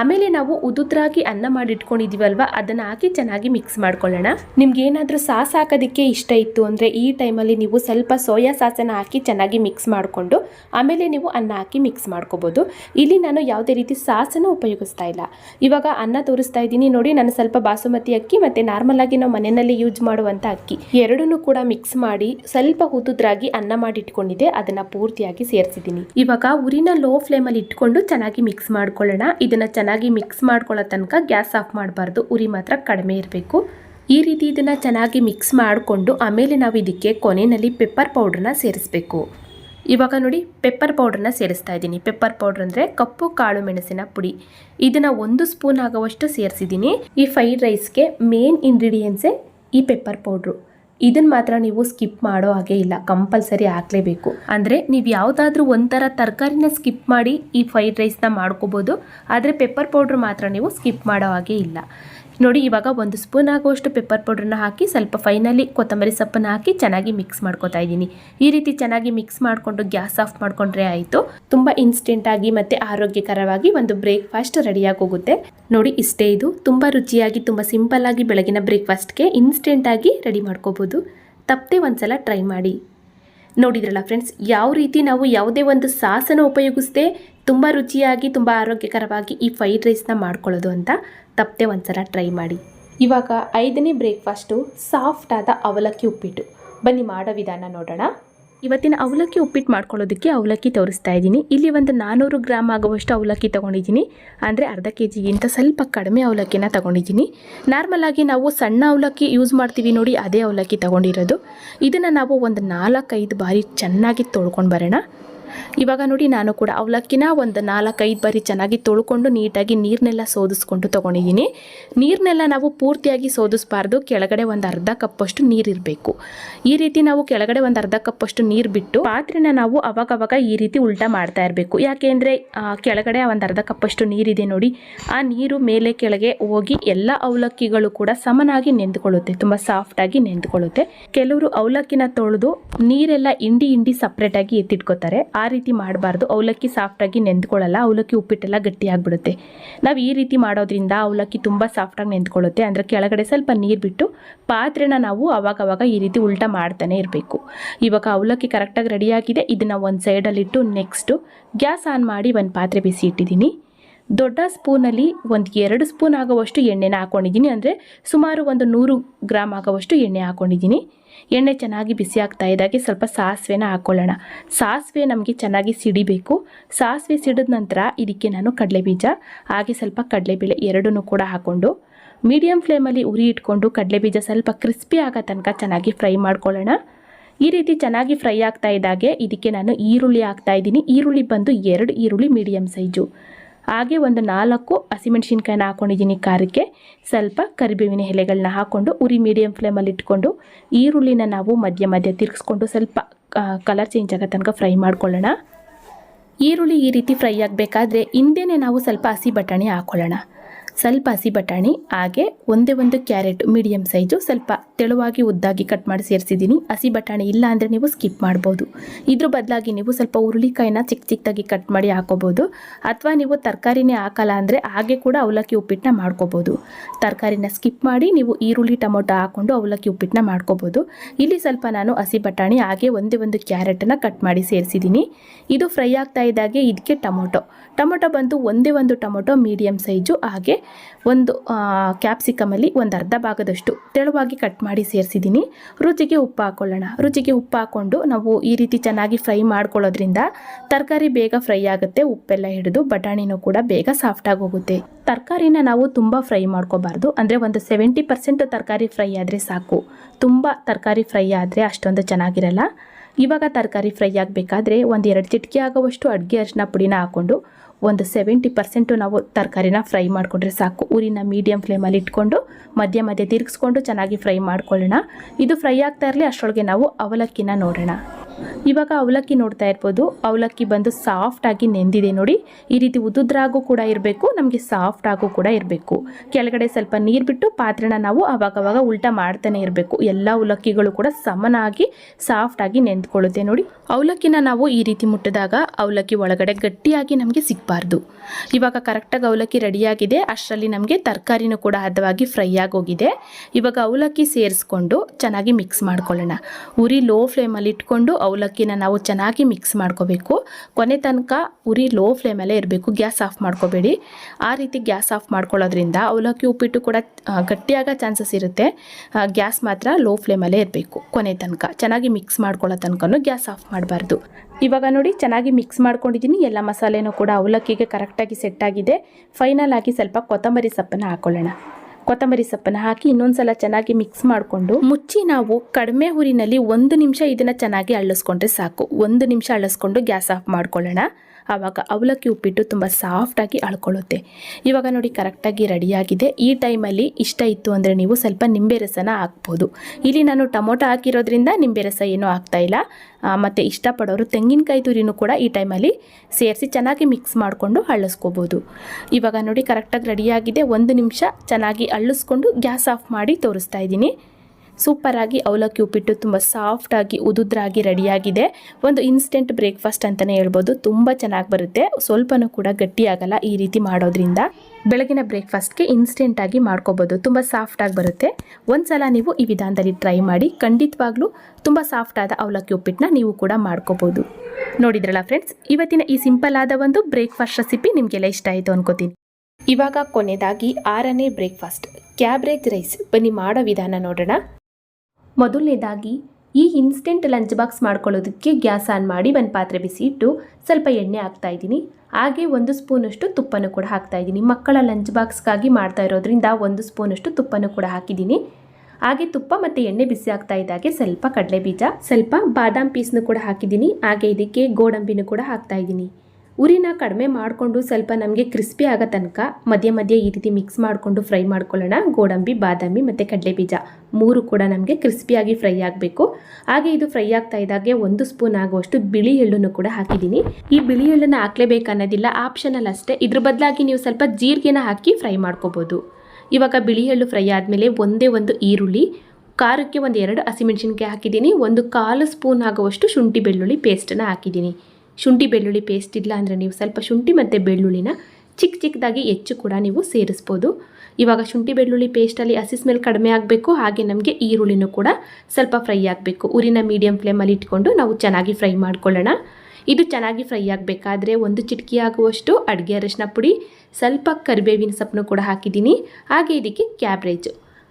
A: ಆಮೇಲೆ ನಾವು ಉದುದ್ರಾಗಿ ಅನ್ನ ಮಾಡಿ ಇಟ್ಕೊಂಡಿದ್ದೀವಲ್ವ ಅದನ್ನು ಹಾಕಿ ಚೆನ್ನಾಗಿ ಮಿಕ್ಸ್ ಮಾಡ್ಕೊಳ್ಳೋಣ. ನಿಮ್ಗೆ ಏನಾದರೂ ಸಾಸ್ ಹಾಕೋದಕ್ಕೆ ಇಷ್ಟ ಇತ್ತು ಅಂದರೆ ಈ ಟೈಮಲ್ಲಿ ನೀವು ಸ್ವಲ್ಪ ಸೋಯಾ ಸಾಸನ್ನು ಹಾಕಿ ಚೆನ್ನಾಗಿ ಮಿಕ್ಸ್ ಮಾಡಿಕೊಂಡು, ಆಮೇಲೆ ನೀವು ಅನ್ನ ಹಾಕಿ ಮಿಕ್ಸ್ ಮಾಡ್ಕೋಬೋದು. ಇಲ್ಲಿ ನಾನು ಯಾವುದೇ ರೀತಿ ಸಾಸನ್ನು ಉಪಯೋಗಿಸ್ತಾ ಇಲ್ಲ. ಇವಾಗ ಅನ್ನ ತೋರಿಸ್ತಾ ಇದ್ದೀನಿ. ನೋಡಿ, ನಾನು ಸ್ವಲ್ಪ ಬಾಸುಮತಿ ಅಕ್ಕಿ ಮತ್ತು ನಾರ್ಮಲ್ ಆಗಿ ನಾವು ಮನೆಯಲ್ಲಿ ಯೂಸ್ ಮಾಡುವಂಥ ಅಕ್ಕಿ. ಎರಡನ್ನೂ ಕೂಡ ಮಿಕ್ಸ್ ಮಾಡಿ ಸ್ವಲ್ಪ ಉದುದ್ರಾಗಿ ಅನ್ನ ಮಾಡಿ ಇಟ್ಕೊಂಡಿದ್ದೆ ಅದನ್ನು ಪೂರ್ತಿಯಾಗಿ ಸೇರಿಸಿದ್ದೀನಿ. ಇವಾಗ ಉರಿನ ಲೋ ಫ್ಲೇಮಲ್ಲಿ ಇಟ್ಕೊಂಡು ಚೆನ್ನಾಗಿ ಮಿಕ್ಸ್ ಮಾಡ್ಕೊಳ್ಳೋಣ. ಇದನ್ನು ಚೆನ್ನಾಗಿ ಮಿಕ್ಸ್ ಮಾಡ್ಕೊಳ್ಳೋ ತನಕ ಗ್ಯಾಸ್ ಆಫ್ ಮಾಡಬಾರ್ದು. ಉರಿ ಮಾತ್ರ ಕಡಿಮೆ ಇರಬೇಕು. ಈ ರೀತಿ ಇದನ್ನು ಚೆನ್ನಾಗಿ ಮಿಕ್ಸ್ ಮಾಡಿಕೊಂಡು ಆಮೇಲೆ ನಾವು ಇದಕ್ಕೆ ಕೊನೆಯಲ್ಲಿ ಪೆಪ್ಪರ್ ಪೌಡ್ರನ್ನ ಸೇರಿಸಬೇಕು. ಇವಾಗ ನೋಡಿ ಪೆಪ್ಪರ್ ಪೌಡ್ರನ್ನ ಸೇರಿಸ್ತಾ ಇದ್ದೀನಿ. ಪೆಪ್ಪರ್ ಪೌಡ್ರ್ ಅಂದರೆ ಕಪ್ಪು ಕಾಳು ಮೆಣಸಿನ ಪುಡಿ. ಇದನ್ನು ಒಂದು ಸ್ಪೂನ್ ಆಗುವಷ್ಟು ಸೇರಿಸಿದ್ದೀನಿ. ಈ ಫ್ರೈಡ್ ರೈಸ್ಗೆ ಮೇನ್ ಇಂಗ್ರೀಡಿಯೆಂಟ್ಸೇ ಈ ಪೆಪ್ಪರ್ ಪೌಡ್ರು ಇದನ್ನ ಮಾತ್ರ ನೀವು ಸ್ಕಿಪ್ ಮಾಡೋ ಹಾಗೆ ಇಲ್ಲ ಕಂಪಲ್ಸರಿ ಹಾಕ್ಲೇಬೇಕು ಅಂದರೆ ನೀವು ಯಾವುದಾದ್ರೂ ಒಂಥರ ತರಕಾರಿನ ಸ್ಕಿಪ್ ಮಾಡಿ ಈ ಫ್ರೈಡ್ನ ಮಾಡ್ಕೋಬೋದು, ಆದರೆ ಪೆಪ್ಪರ್ ಪೌಡ್ರ್ ಮಾತ್ರ ನೀವು ಸ್ಕಿಪ್ ಮಾಡೋ ಹಾಗೆ ಇಲ್ಲ. ನೋಡಿ, ಇವಾಗ ಒಂದು ಸ್ಪೂನ್ ಆಗುವಷ್ಟು ಪೆಪ್ಪರ್ ಪೌಡ್ರನ್ನ ಹಾಕಿ ಸ್ವಲ್ಪ ಫೈನಲಿ ಕೊತ್ತಂಬರಿ ಸೊಪ್ಪನ್ನು ಹಾಕಿ ಚೆನ್ನಾಗಿ ಮಿಕ್ಸ್ ಮಾಡ್ಕೊತಾ ಇದ್ದೀನಿ. ಈ ರೀತಿ ಚೆನ್ನಾಗಿ ಮಿಕ್ಸ್ ಮಾಡಿಕೊಂಡು ಗ್ಯಾಸ್ ಆಫ್ ಮಾಡಿಕೊಂಡ್ರೆ ಆಯಿತು. ತುಂಬ ಇನ್ಸ್ಟೆಂಟಾಗಿ ಮತ್ತು ಆರೋಗ್ಯಕರವಾಗಿ ಒಂದು ಬ್ರೇಕ್ಫಾಸ್ಟ್ ರೆಡಿಯಾಗಿ ಹೋಗುತ್ತೆ. ನೋಡಿ, ಇಷ್ಟೇ ಇದು. ತುಂಬ ರುಚಿಯಾಗಿ, ತುಂಬ ಸಿಂಪಲ್ಲಾಗಿ ಬೆಳಗಿನ ಬ್ರೇಕ್ಫಾಸ್ಟ್ಗೆ ಇನ್ಸ್ಟೆಂಟಾಗಿ ರೆಡಿ ಮಾಡ್ಕೋಬೋದು. ತಪ್ಪದೆ ಒಂದ್ಸಲ ಟ್ರೈ ಮಾಡಿ. ನೋಡಿದ್ರಲ್ಲ ಫ್ರೆಂಡ್ಸ್ ಯಾವ ರೀತಿ ನಾವು ಯಾವುದೇ ಒಂದು ಸಾಸನ್ನು ಉಪಯೋಗಿಸದೆ ತುಂಬ ರುಚಿಯಾಗಿ, ತುಂಬ ಆರೋಗ್ಯಕರವಾಗಿ ಈ ಫ್ರೈಡ್ ರೈಸ್ನ ಮಾಡ್ಕೊಳ್ಳೋದು ಅಂತ. ತಪ್ಪದೆ ಒಂದ್ಸಲ ಟ್ರೈ ಮಾಡಿ. ಇವಾಗ ಐದನೇ ಬ್ರೇಕ್ಫಾಸ್ಟು ಸಾಫ್ಟ್ ಆದ ಅವಲಕ್ಕಿ ಉಪ್ಪಿಟ್ಟು. ಬನ್ನಿ ಮಾಡೋ ವಿಧಾನ ನೋಡೋಣ. ಇವತ್ತಿನ ಅವಲಕ್ಕಿ ಉಪ್ಪಿಟ್ಟು ಮಾಡ್ಕೊಳ್ಳೋದಕ್ಕೆ ಅವಲಕ್ಕಿ ತೋರಿಸ್ತಾ ಇದ್ದೀನಿ. ಇಲ್ಲಿ ಒಂದು ನಾನ್ನೂರು ಗ್ರಾಮ್ ಆಗುವಷ್ಟು ಅವಲಕ್ಕಿ ತೊಗೊಂಡಿದ್ದೀನಿ. ಅಂದರೆ ಅರ್ಧ ಕೆ ಜಿಗಿಂತ ಸ್ವಲ್ಪ ಕಡಿಮೆ ಅವಲಕ್ಕಿನ ತೊಗೊಂಡಿದ್ದೀನಿ. ನಾರ್ಮಲಾಗಿ ನಾವು ಸಣ್ಣ ಅವಲಕ್ಕಿ ಯೂಸ್ ಮಾಡ್ತೀವಿ ನೋಡಿ, ಅದೇ ಅವಲಕ್ಕಿ ತೊಗೊಂಡಿರೋದು. ಇದನ್ನು ನಾವು ಒಂದು ನಾಲ್ಕೈದು ಬಾರಿ ಚೆನ್ನಾಗಿ ತೊಳ್ಕೊಂಡು ಬರೋಣ. ಇವಾಗ ನೋಡಿ ನಾನು ಕೂಡ ಅವಲಕ್ಕಿನ ಒಂದು ನಾಲ್ಕೈದು ಬಾರಿ ಚೆನ್ನಾಗಿ ತೊಳ್ಕೊಂಡು ನೀಟಾಗಿ ನೀರನ್ನೆಲ್ಲ ಸೋದಿಸ್ಕೊಂಡು ತೊಗೊಂಡಿದ್ದೀನಿ. ನೀರನ್ನೆಲ್ಲ ನಾವು ಪೂರ್ತಿಯಾಗಿ ಸೋದಿಸ್ಬಾರ್ದು. ಕೆಳಗಡೆ ಒಂದು ಅರ್ಧ ಕಪ್ಪಷ್ಟು ನೀರು ಇರಬೇಕು. ಈ ರೀತಿ ನಾವು ಕೆಳಗಡೆ ಒಂದು ಅರ್ಧ ಕಪ್ಪಷ್ಟು ನೀರು ಬಿಟ್ಟು ಪಾತ್ರೆನ ನಾವು ಅವಾಗವಾಗ ಅವಾಗ ಈ ರೀತಿ ಉಲ್ಟಾ ಮಾಡ್ತಾ ಇರಬೇಕು. ಯಾಕೆಂದರೆ ಕೆಳಗಡೆ ಒಂದು ಅರ್ಧ ಕಪ್ಪಷ್ಟು ನೀರಿದೆ ನೋಡಿ. ಆ ನೀರು ಮೇಲೆ ಕೆಳಗೆ ಹೋಗಿ ಎಲ್ಲ ಅವಲಕ್ಕಿಗಳು ಕೂಡ ಸಮನಾಗಿ ನೆಂದ್ಕೊಳ್ಳುತ್ತೆ. ತುಂಬ ಸಾಫ್ಟಾಗಿ ನೆಂದ್ಕೊಳ್ಳುತ್ತೆ. ಕೆಲವರು ಅವಲಕ್ಕಿನ ತೊಳೆದು ನೀರೆಲ್ಲ ಇಂಡಿ ಇಂಡಿ ಸಪ್ರೇಟಾಗಿ ಎತ್ತಿಟ್ಕೋತಾರೆ. ಆ ರೀತಿ ಮಾಡಬಾರ್ದು. ಅವಲಕ್ಕಿ ಸಾಫ್ಟಾಗಿ ನೆಂದ್ಕೊಳ್ಳಲ್ಲ. ಅವಲಕ್ಕಿ ಉಪ್ಪಿಟ್ಟೆಲ್ಲ ಗಟ್ಟಿಯಾಗ್ಬಿಡುತ್ತೆ. ನಾವು ಈ ರೀತಿ ಮಾಡೋದ್ರಿಂದ ಅವಲಕ್ಕಿ ತುಂಬ ಸಾಫ್ಟಾಗಿ ನೆಂದ್ಕೊಳ್ಳುತ್ತೆ. ಅಂದರೆ ಕೆಳಗಡೆ ಸ್ವಲ್ಪ ನೀರು ಬಿಟ್ಟು ಪಾತ್ರೆನ ನಾವು ಅವಾಗವಾಗ ಅವಾಗ ಈ ರೀತಿ ಉಲ್ಟಾ ಮಾಡ್ತಾನೆ ಇರಬೇಕು. ಇವಾಗ ಅವಲಕ್ಕಿ ಕರೆಕ್ಟಾಗಿ ರೆಡಿಯಾಗಿದೆ ಇದನ್ನು ಒಂದು ಸೈಡಲ್ಲಿಟ್ಟು ನೆಕ್ಸ್ಟು ಗ್ಯಾಸ್ ಆನ್ ಮಾಡಿ ಒಂದು ಪಾತ್ರೆ ಬಿಸಿ ಇಟ್ಟಿದ್ದೀನಿ. ದೊಡ್ಡ ಸ್ಪೂನಲ್ಲಿ ಒಂದು ಎರಡು ಸ್ಪೂನ್ ಆಗುವಷ್ಟು ಎಣ್ಣೆನ ಹಾಕ್ಕೊಂಡಿದ್ದೀನಿ ಅಂದರೆ ಸುಮಾರು ಒಂದು ನೂರು ಗ್ರಾಮ್ ಆಗುವಷ್ಟು ಎಣ್ಣೆ ಹಾಕ್ಕೊಂಡಿದ್ದೀನಿ ಎಣ್ಣೆ ಚೆನ್ನಾಗಿ ಬಿಸಿ ಆಗ್ತಾ ಇದ್ದಾಗೆ ಸ್ವಲ್ಪ ಸಾಸಿವೆನ ಹಾಕ್ಕೊಳ್ಳೋಣ ಸಾಸಿವೆ ನಮಗೆ ಚೆನ್ನಾಗಿ ಸಿಡಿಬೇಕು. ಸಾಸಿವೆ ಸಿಡಿದ ನಂತರ ಇದಕ್ಕೆ ನಾನು ಕಡಲೆಬೀಜ, ಹಾಗೆ ಸ್ವಲ್ಪ ಕಡಲೆಬೇಳೆ ಎರಡನ್ನೂ ಕೂಡ ಹಾಕ್ಕೊಂಡು ಮೀಡಿಯಂ ಫ್ಲೇಮಲ್ಲಿ ಉರಿ ಇಟ್ಕೊಂಡು ಕಡಲೆಬೀಜ ಸ್ವಲ್ಪ ಕ್ರಿಸ್ಪಿ ಆಗೋ ತನಕ ಚೆನ್ನಾಗಿ ಫ್ರೈ ಮಾಡ್ಕೊಳ್ಳೋಣ. ಈ ರೀತಿ ಚೆನ್ನಾಗಿ ಫ್ರೈ ಆಗ್ತಾ ಇದ್ದಾಗೆ ಇದಕ್ಕೆ ನಾನು ಈರುಳ್ಳಿ ಹಾಕ್ತಾ ಇದ್ದೀನಿ. ಈರುಳ್ಳಿ ಬಂದು ಎರಡು ಈರುಳ್ಳಿ ಮೀಡಿಯಮ್ ಸೈಜು ಹಾಗೆ ಒಂದು ನಾಲ್ಕು ಹಸಿಮೆಣ್ಸಿನ್ಕಾಯಿನ ಹಾಕೊಂಡಿದ್ದೀನಿ ಖಾರಕ್ಕೆ. ಸ್ವಲ್ಪ ಕರಿಬೇವಿನ ಎಲೆಗಳನ್ನ ಹಾಕ್ಕೊಂಡು ಉರಿ ಮೀಡಿಯಂ ಫ್ಲೇಮಲ್ಲಿ ಇಟ್ಕೊಂಡು ಈರುಳ್ಳಿನ ನಾವು ಮಧ್ಯ ಮಧ್ಯ ತಿರುಗಿಸ್ಕೊಂಡು ಸ್ವಲ್ಪ ಕಲರ್ ಚೇಂಜ್ ಆಗೋ ತನಕ ಫ್ರೈ ಮಾಡ್ಕೊಳ್ಳೋಣ. ಈರುಳ್ಳಿ ಈ ರೀತಿ ಫ್ರೈ ಆಗಬೇಕಾದ್ರೆ ಹಿಂದೆನೇ ನಾವು ಸ್ವಲ್ಪ ಹಸಿ ಬಟಾಣಿ ಹಾಕ್ಕೊಳ್ಳೋಣ ಸ್ವಲ್ಪ ಹಸಿ ಬಟಾಣಿ, ಹಾಗೆ ಒಂದೇ ಒಂದು ಕ್ಯಾರೆಟ್ ಮೀಡಿಯಂ ಸೈಜು ಸ್ವಲ್ಪ ತೆಳುವಾಗಿ ಉದ್ದಾಗಿ ಕಟ್ ಮಾಡಿ ಸೇರಿಸಿದ್ದೀನಿ. ಹಸಿ ಬಟಾಣಿ ಇಲ್ಲ ಅಂದರೆ ನೀವು ಸ್ಕಿಪ್ ಮಾಡ್ಬೋದು. ಇದ್ರ ಬದಲಾಗಿ ನೀವು ಸ್ವಲ್ಪ ಹುರುಳಿಕಾಯಿನ ಚಿಕ್ಕ ಚಿಕ್ಕದಾಗಿ ಕಟ್ ಮಾಡಿ ಹಾಕೋಬೋದು. ಅಥವಾ ನೀವು ತರಕಾರಿನೇ ಹಾಕಲ್ಲ ಅಂದರೆ ಹಾಗೆ ಕೂಡ ಅವಲಕ್ಕಿ ಉಪ್ಪಿಟ್ಟನ್ನ ಮಾಡ್ಕೋಬೋದು. ತರಕಾರಿನ ಸ್ಕಿಪ್ ಮಾಡಿ ನೀವು ಈರುಳ್ಳಿ, ಟೊಮೊಟೊ ಹಾಕ್ಕೊಂಡು ಅವಲಕ್ಕಿ ಉಪ್ಪಿಟ್ಟನ್ನ ಮಾಡ್ಕೋಬೋದು. ಇಲ್ಲಿ ಸ್ವಲ್ಪ ನಾನು ಹಸಿ ಬಟಾಣಿ, ಹಾಗೆ ಒಂದೇ ಒಂದು ಕ್ಯಾರೆಟನ್ನು ಕಟ್ ಮಾಡಿ ಸೇರಿಸಿದ್ದೀನಿ. ಇದು ಫ್ರೈ ಆಗ್ತಾ ಇದ್ದಾಗೆ ಇದಕ್ಕೆ ಟೊಮೊಟೊ. ಟೊಮೊಟೊ ಬಂದು ಒಂದೇ ಒಂದು ಟೊಮೊಟೊ ಮೀಡಿಯಂ ಸೈಜು, ಹಾಗೆ ಒಂದು ಕ್ಯಾಪ್ಸಿಕಮಲ್ಲಿ ಒಂದು ಅರ್ಧ ಭಾಗದಷ್ಟು ತೆಳುವಾಗಿ ಕಟ್ ಮಾಡಿ ಸೇರಿಸಿದ್ದೀನಿ. ರುಚಿಗೆ ಉಪ್ಪು ಹಾಕ್ಕೊಳ್ಳೋಣ ರುಚಿಗೆ ಉಪ್ಪು ಹಾಕ್ಕೊಂಡು ನಾವು ಈ ರೀತಿ ಚೆನ್ನಾಗಿ ಫ್ರೈ ಮಾಡ್ಕೊಳ್ಳೋದ್ರಿಂದ ತರಕಾರಿ ಬೇಗ ಫ್ರೈ ಆಗುತ್ತೆ, ಉಪ್ಪೆಲ್ಲ ಹಿಡಿದು ಬಟಾಣಿನೂ ಕೂಡ ಬೇಗ ಸಾಫ್ಟಾಗಿ ಹೋಗುತ್ತೆ. ತರಕಾರಿನ ನಾವು ತುಂಬ ಫ್ರೈ ಮಾಡ್ಕೋಬಾರ್ದು. ಅಂದರೆ ಒಂದು ಸೆವೆಂಟಿ ಪರ್ಸೆಂಟ್ ತರಕಾರಿ ಫ್ರೈ ಆದರೆ ಸಾಕು. ತುಂಬ ತರಕಾರಿ ಫ್ರೈ ಆದರೆ ಅಷ್ಟೊಂದು ಚೆನ್ನಾಗಿರಲ್ಲ. ಇವಾಗ ತರಕಾರಿ ಫ್ರೈ ಆಗಬೇಕಾದ್ರೆ ಒಂದು ಎರಡು ಚಿಟಿಕೆ ಆಗೋವಷ್ಟು ಅಡುಗೆ ಅರಿಶಿನ ಪುಡಿನ ಹಾಕ್ಕೊಂಡು ಒಂದು ಸೆವೆಂಟಿ ಪರ್ಸೆಂಟು ನಾವು ತರಕಾರಿನ ಫ್ರೈ ಮಾಡಿಕೊಂಡ್ರೆ ಸಾಕು. ಊರಿನ ಮೀಡಿಯಮ್ ಫ್ಲೇಮಲ್ಲಿ ಇಟ್ಕೊಂಡು, ಮಧ್ಯ ಮಧ್ಯೆ ತಿರುಗಿಸ್ಕೊಂಡು ಚೆನ್ನಾಗಿ ಫ್ರೈ ಮಾಡ್ಕೊಳ್ಳೋಣ. ಇದು ಫ್ರೈ ಆಗ್ತಾ ಇರಲಿ, ಅಷ್ಟರೊಳಗೆ ನಾವು ಅವಲಕ್ಕಿನ ನೋಡೋಣ. ಇವಾಗ ಅವಲಕ್ಕಿ ನೋಡ್ತಾ ಇರ್ಬೋದು. ಅವಲಕ್ಕಿ ಬಂದು ಸಾಫ್ಟಾಗಿ ನೆಂದಿದೆ ನೋಡಿ. ಈ ರೀತಿ ಉದುದ್ರಾಗೂ ಕೂಡ ಇರಬೇಕು, ನಮಗೆ ಸಾಫ್ಟ್ ಆಗೂ ಕೂಡ ಇರಬೇಕು. ಕೆಳಗಡೆ ಸ್ವಲ್ಪ ನೀರು ಬಿಟ್ಟು ಪಾತ್ರೆನ ನಾವು ಅವಾಗವಾಗ ಉಲ್ಟಾ ಮಾಡ್ತಾನೆ ಇರಬೇಕು. ಎಲ್ಲ ಅವಲಕ್ಕಿಗಳು ಕೂಡ ಸಮನಾಗಿ ಸಾಫ್ಟಾಗಿ ನೆಂದ್ಕೊಳ್ಳುತ್ತೆ ನೋಡಿ. ಅವಲಕ್ಕಿನ ನಾವು ಈ ರೀತಿ ಮುಟ್ಟಿದಾಗ ಅವಲಕ್ಕಿ ಒಳಗಡೆ ಗಟ್ಟಿಯಾಗಿ ನಮಗೆ ಸಿಗಬಾರ್ದು. ಇವಾಗ ಕರೆಕ್ಟಾಗಿ ಅವಲಕ್ಕಿ ರೆಡಿಯಾಗಿದೆ ಅಷ್ಟರಲ್ಲಿ ನಮಗೆ ತರಕಾರಿನೂ ಕೂಡ ಹದವಾಗಿ ಫ್ರೈ ಆಗೋಗಿದೆ. ಇವಾಗ ಅವಲಕ್ಕಿ ಸೇರಿಸ್ಕೊಂಡು ಚೆನ್ನಾಗಿ ಮಿಕ್ಸ್ ಮಾಡ್ಕೊಳ್ಳೋಣ. ಉರಿ ಲೋ ಫ್ಲೇಮಲ್ಲಿ ಇಟ್ಕೊಂಡು ಅವಲಕ್ಕಿನ ನಾವು ಚೆನ್ನಾಗಿ ಮಿಕ್ಸ್ ಮಾಡ್ಕೋಬೇಕು. ಕೊನೆ ತನಕ ಉರಿ ಲೋ ಫ್ಲೇಮಲ್ಲೇ ಇರಬೇಕು. ಗ್ಯಾಸ್ ಆಫ್ ಮಾಡ್ಕೋಬೇಡಿ. ಆ ರೀತಿ ಗ್ಯಾಸ್ ಆಫ್ ಮಾಡ್ಕೊಳ್ಳೋದ್ರಿಂದ ಅವಲಕ್ಕಿ ಉಪ್ಪಿಟ್ಟು ಕೂಡ ಗಟ್ಟಿಯಾಗ ಚಾನ್ಸಸ್ ಇರುತ್ತೆ. ಗ್ಯಾಸ್ ಮಾತ್ರ ಲೋ ಫ್ಲೇಮಲ್ಲೇ ಇರಬೇಕು. ಕೊನೆ ತನಕ ಚೆನ್ನಾಗಿ ಮಿಕ್ಸ್ ಮಾಡ್ಕೊಳ್ಳೋ ತನಕನೂ ಗ್ಯಾಸ್ ಆಫ್ ಮಾಡಬಾರ್ದು. ಇವಾಗ ನೋಡಿ ಚೆನ್ನಾಗಿ ಮಿಕ್ಸ್ ಮಾಡ್ಕೊಂಡಿದ್ದೀನಿ. ಎಲ್ಲ ಮಸಾಲೆನೂ ಕೂಡ ಅವಲಕ್ಕಿಗೆ ಕರೆಕ್ಟಾಗಿ ಸೆಟ್ ಆಗಿದೆ. ಫೈನಲ್ ಆಗಿ ಸ್ವಲ್ಪ ಕೊತ್ತಂಬರಿ ಸೊಪ್ಪನ್ನು ಹಾಕೊಳ್ಳೋಣ. ಕೊತ್ತಂಬರಿ ಸೊಪ್ಪನ್ನು ಹಾಕಿ ಇನ್ನೊಂದ್ಸಲ ಚೆನ್ನಾಗಿ ಮಿಕ್ಸ್ ಮಾಡಿಕೊಂಡು ಮುಚ್ಚಿ ನಾವು ಕಡಿಮೆ ಹುರಿನಲ್ಲಿ ಒಂದು ನಿಮಿಷ ಇದನ್ನು ಚೆನ್ನಾಗಿ ಅಳ್ಳಿಸ್ಕೊಂಡ್ರೆ ಸಾಕು. ಒಂದು ನಿಮಿಷ ಅಳ್ಳಿಸ್ಕೊಂಡು ಗ್ಯಾಸ್ ಆಫ್ ಮಾಡ್ಕೊಳ್ಳೋಣ. ಆವಾಗ ಅವಲಕ್ಕಿ ಉಪ್ಪಿಟ್ಟು ತುಂಬ ಸಾಫ್ಟಾಗಿ ಅಳ್ಕೊಳ್ಳುತ್ತೆ. ಇವಾಗ ನೋಡಿ ಕರೆಕ್ಟಾಗಿ ರೆಡಿಯಾಗಿದೆ ಈ ಟೈಮಲ್ಲಿ ಇಷ್ಟ ಇತ್ತು ಅಂದರೆ ನೀವು ಸ್ವಲ್ಪ ನಿಂಬೆ ರಸನ ಹಾಕ್ಬೋದು. ಇಲ್ಲಿ ನಾನು ಟೊಮೊಟೊ ಹಾಕಿರೋದ್ರಿಂದ ನಿಂಬೆ ರಸ ಏನೂ ಇಲ್ಲ. ಮತ್ತು ಇಷ್ಟಪಡೋರು ತೆಂಗಿನಕಾಯಿ ತುರಿನೂ ಕೂಡ ಈ ಟೈಮಲ್ಲಿ ಸೇರಿಸಿ ಚೆನ್ನಾಗಿ ಮಿಕ್ಸ್ ಮಾಡಿಕೊಂಡು ಅಳ್ಳಿಸ್ಕೋಬೋದು ಇವಾಗ ನೋಡಿ ಕರೆಕ್ಟಾಗಿ ರೆಡಿಯಾಗಿದೆ ಒಂದು ನಿಮಿಷ ಚೆನ್ನಾಗಿ ಅಳ್ಳಿಸ್ಕೊಂಡು ಗ್ಯಾಸ್ ಆಫ್ ಮಾಡಿ ತೋರಿಸ್ತಾ ಇದ್ದೀನಿ. ಸೂಪರಾಗಿ ಅವಲಕ್ಕಿ ಉಪ್ಪಿಟ್ಟು ತುಂಬ ಸಾಫ್ಟಾಗಿ ಉದುದ್ರಾಗಿ ರೆಡಿಯಾಗಿದೆ. ಒಂದು ಇನ್ಸ್ಟೆಂಟ್ ಬ್ರೇಕ್ಫಾಸ್ಟ್ ಅಂತಲೇ ಹೇಳ್ಬೋದು. ತುಂಬ ಚೆನ್ನಾಗಿ ಬರುತ್ತೆ. ಸ್ವಲ್ಪನೂ ಕೂಡ ಗಟ್ಟಿಯಾಗಲ್ಲ ಈ ರೀತಿ ಮಾಡೋದ್ರಿಂದ. ಬೆಳಗಿನ ಬ್ರೇಕ್ಫಾಸ್ಟ್ಗೆ ಇನ್ಸ್ಟೆಂಟಾಗಿ ಮಾಡ್ಕೋಬೋದು. ತುಂಬ ಸಾಫ್ಟಾಗಿ ಬರುತ್ತೆ. ಒಂದ್ಸಲ ನೀವು ಈ ವಿಧಾನದಲ್ಲಿ ಟ್ರೈ ಮಾಡಿ ಖಂಡಿತವಾಗ್ಲೂ ತುಂಬ ಸಾಫ್ಟಾದ ಅವಲಕ್ಕಿ ಉಪ್ಪಿಟ್ಟನ್ನ ನೀವು ಕೂಡ ಮಾಡ್ಕೋಬೋದು. ನೋಡಿದ್ರಲ್ಲ ಫ್ರೆಂಡ್ಸ್ ಇವತ್ತಿನ ಈ ಸಿಂಪಲ್ ಆದ ಒಂದು ಬ್ರೇಕ್ಫಾಸ್ಟ್ ರೆಸಿಪಿ ನಿಮಗೆಲ್ಲ ಇಷ್ಟ ಆಯಿತು ಅನ್ಕೋತೀನಿ. ಇವಾಗ ಕೊನೆಯದಾಗಿ ಆರನೇ ಬ್ರೇಕ್ಫಾಸ್ಟ್ ಕ್ಯಾಬ್ರೇಜ್ ರೈಸ್ ಬನ್ನಿ ಮಾಡೋ ವಿಧಾನ ನೋಡೋಣ. ಮೊದಲನೇದಾಗಿ, ಈ ಇನ್ಸ್ಟೆಂಟ್ ಲಂಚ್ ಬಾಕ್ಸ್ ಮಾಡ್ಕೊಳ್ಳೋದಕ್ಕೆ ಗ್ಯಾಸ್ ಆನ್ ಮಾಡಿ ಒಂದು ಪಾತ್ರೆ ಬಿಸಿ ಇಟ್ಟು ಸ್ವಲ್ಪ ಎಣ್ಣೆ ಹಾಕ್ತಾ ಇದ್ದೀನಿ. ಹಾಗೆ ಒಂದು ಸ್ಪೂನಷ್ಟು ತುಪ್ಪನೂ ಕೂಡ ಹಾಕ್ತಾ ಇದ್ದೀನಿ. ಮಕ್ಕಳ ಲಂಚ್ ಬಾಕ್ಸ್ಗಾಗಿ ಮಾಡ್ತಾ ಇರೋದ್ರಿಂದ ಒಂದು ಸ್ಪೂನಷ್ಟು ತುಪ್ಪನೂ ಕೂಡ ಹಾಕಿದ್ದೀನಿ. ಹಾಗೆ ತುಪ್ಪ ಮತ್ತು ಎಣ್ಣೆ ಬಿಸಿ ಆಗ್ತಾ ಇದ್ದಾಗೆ ಸ್ವಲ್ಪ ಕಡಲೆ ಬೀಜ ಸ್ವಲ್ಪ ಬಾದಾಮ್ ಪೀಸ್ನು ಕೂಡ ಹಾಕಿದ್ದೀನಿ. ಹಾಗೆ ಇದಕ್ಕೆ ಗೋಡಂಬಿನೂ ಕೂಡ ಹಾಕ್ತಾ ಇದ್ದೀನಿ. ಉರಿನ ಕಡಿಮೆ ಮಾಡಿಕೊಂಡು ಸ್ವಲ್ಪ ನಮಗೆ ಕ್ರಿಸ್ಪಿ ಆಗೋ ತನಕ ಮಧ್ಯ ಮಧ್ಯೆ ಈ ರೀತಿ ಮಿಕ್ಸ್ ಮಾಡಿಕೊಂಡು ಫ್ರೈ ಮಾಡ್ಕೊಳ್ಳೋಣ. ಗೋಡಂಬಿ, ಬಾದಾಮಿ ಮತ್ತು ಕಡಲೆ ಬೀಜ ಮೂರು ಕೂಡ ನಮಗೆ ಕ್ರಿಸ್ಪಿಯಾಗಿ ಫ್ರೈ ಆಗಬೇಕು. ಹಾಗೆ ಇದು ಫ್ರೈ ಆಗ್ತಾ ಇದ್ದಾಗೆ ಒಂದು ಸ್ಪೂನ್ ಆಗುವಷ್ಟು ಬಿಳಿ ಎಳ್ಳನ್ನು ಕೂಡ ಹಾಕಿದ್ದೀನಿ. ಈ ಬಿಳಿ ಎಳ್ಳನ್ನು ಹಾಕ್ಲೇಬೇಕು ಅನ್ನೋದಿಲ್ಲ ಆಪ್ಷನಲ್ ಅಷ್ಟೇ. ಇದ್ರ ಬದಲಾಗಿ ನೀವು ಸ್ವಲ್ಪ ಜೀರಿಗೆನ ಹಾಕಿ ಫ್ರೈ ಮಾಡ್ಕೋಬೋದು. ಇವಾಗ ಬಿಳಿ ಎಳ್ಳು ಫ್ರೈ ಆದಮೇಲೆ ಒಂದೇ ಒಂದು ಈರುಳ್ಳಿ, ಖಾರಕ್ಕೆ ಒಂದು ಎರಡು ಹಸಿಮೆಣಸಿನ್ಕಾಯಿ ಹಾಕಿದ್ದೀನಿ. ಒಂದು ಕಾಲು ಸ್ಪೂನ್ ಆಗುವಷ್ಟು ಶುಂಠಿ ಬೆಳ್ಳುಳ್ಳಿ ಪೇಸ್ಟನ್ನು ಹಾಕಿದ್ದೀನಿ. ಶುಂಠಿ ಬೆಳ್ಳುಳ್ಳಿ ಪೇಸ್ಟ್ ಇಲ್ಲ ಅಂದರೆ ನೀವು ಸ್ವಲ್ಪ ಶುಂಠಿ ಮತ್ತು ಬೆಳ್ಳುಳ್ಳಿನ ಚಿಕ್ಕ ಚಿಕ್ಕದಾಗಿ ಹೆಚ್ಚು ಕೂಡ ನೀವು ಸೇರಿಸ್ಬೋದು. ಇವಾಗ ಶುಂಠಿ ಬೆಳ್ಳುಳ್ಳಿ ಪೇಸ್ಟಲ್ಲಿ ಹಸಿ ಸ್ಮೆಲ್ ಕಡಿಮೆ ಆಗಬೇಕು, ಹಾಗೆ ನಮಗೆ ಈರುಳ್ಳಿನೂ ಕೂಡ ಸ್ವಲ್ಪ ಫ್ರೈ ಆಗಬೇಕು. ಊರಿನ ಮೀಡಿಯಂ ಫ್ಲೇಮಲ್ಲಿ ಇಟ್ಕೊಂಡು ನಾವು ಚೆನ್ನಾಗಿ ಫ್ರೈ ಮಾಡ್ಕೊಳ್ಳೋಣ. ಇದು ಚೆನ್ನಾಗಿ ಫ್ರೈ ಆಗಬೇಕಾದ್ರೆ ಒಂದು ಚಿಟಕಿ ಆಗುವಷ್ಟು ಅಡುಗೆ ಅರಶಿನ ಪುಡಿ, ಸ್ವಲ್ಪ ಕರಿಬೇವಿನ ಸೊಪ್ಪನ್ನು ಕೂಡ ಹಾಕಿದ್ದೀನಿ. ಹಾಗೆ ಇದಕ್ಕೆ ಕ್ಯಾಬ್ರೇಜ್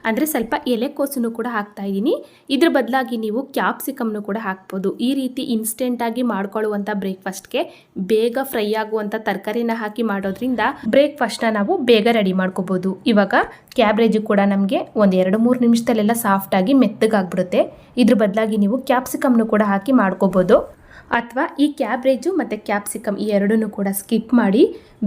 A: ಅಂದರೆ ಸ್ವಲ್ಪ ಎಲೆಕೋಸನ್ನು ಕೂಡ ಹಾಕ್ತಾ ಇದ್ದೀನಿ. ಇದ್ರ ಬದಲಾಗಿ ನೀವು ಕ್ಯಾಪ್ಸಿಕಮ್ನು ಕೂಡ ಹಾಕ್ಬೋದು. ಈ ರೀತಿ ಇನ್ಸ್ಟೆಂಟಾಗಿ ಮಾಡ್ಕೊಳ್ಳುವಂಥ ಬ್ರೇಕ್ಫಾಸ್ಟ್ಗೆ ಬೇಗ ಫ್ರೈ ಆಗುವಂಥ ತರಕಾರಿನ ಹಾಕಿ ಮಾಡೋದ್ರಿಂದ ಬ್ರೇಕ್ಫಾಸ್ಟ್ನ ನಾವು ಬೇಗ ರೆಡಿ ಮಾಡ್ಕೋಬೋದು. ಇವಾಗ ಕ್ಯಾಬ್ರೇಜು ಕೂಡ ನಮಗೆ ಒಂದು ಎರಡು ಮೂರು ನಿಮಿಷದಲ್ಲೆಲ್ಲ ಸಾಫ್ಟಾಗಿ ಮೆತ್ತಗಾಗ್ಬಿಡುತ್ತೆ. ಇದ್ರ ಬದಲಾಗಿ ನೀವು ಕ್ಯಾಪ್ಸಿಕಮ್ನು ಕೂಡ ಹಾಕಿ ಮಾಡ್ಕೋಬೋದು. ಅಥವಾ ಈ ಕ್ಯಾಬ್ರೇಜು ಮತ್ತು ಕ್ಯಾಪ್ಸಿಕಮ್ ಈ ಎರಡನ್ನು ಕೂಡ ಸ್ಕಿಪ್ ಮಾಡಿ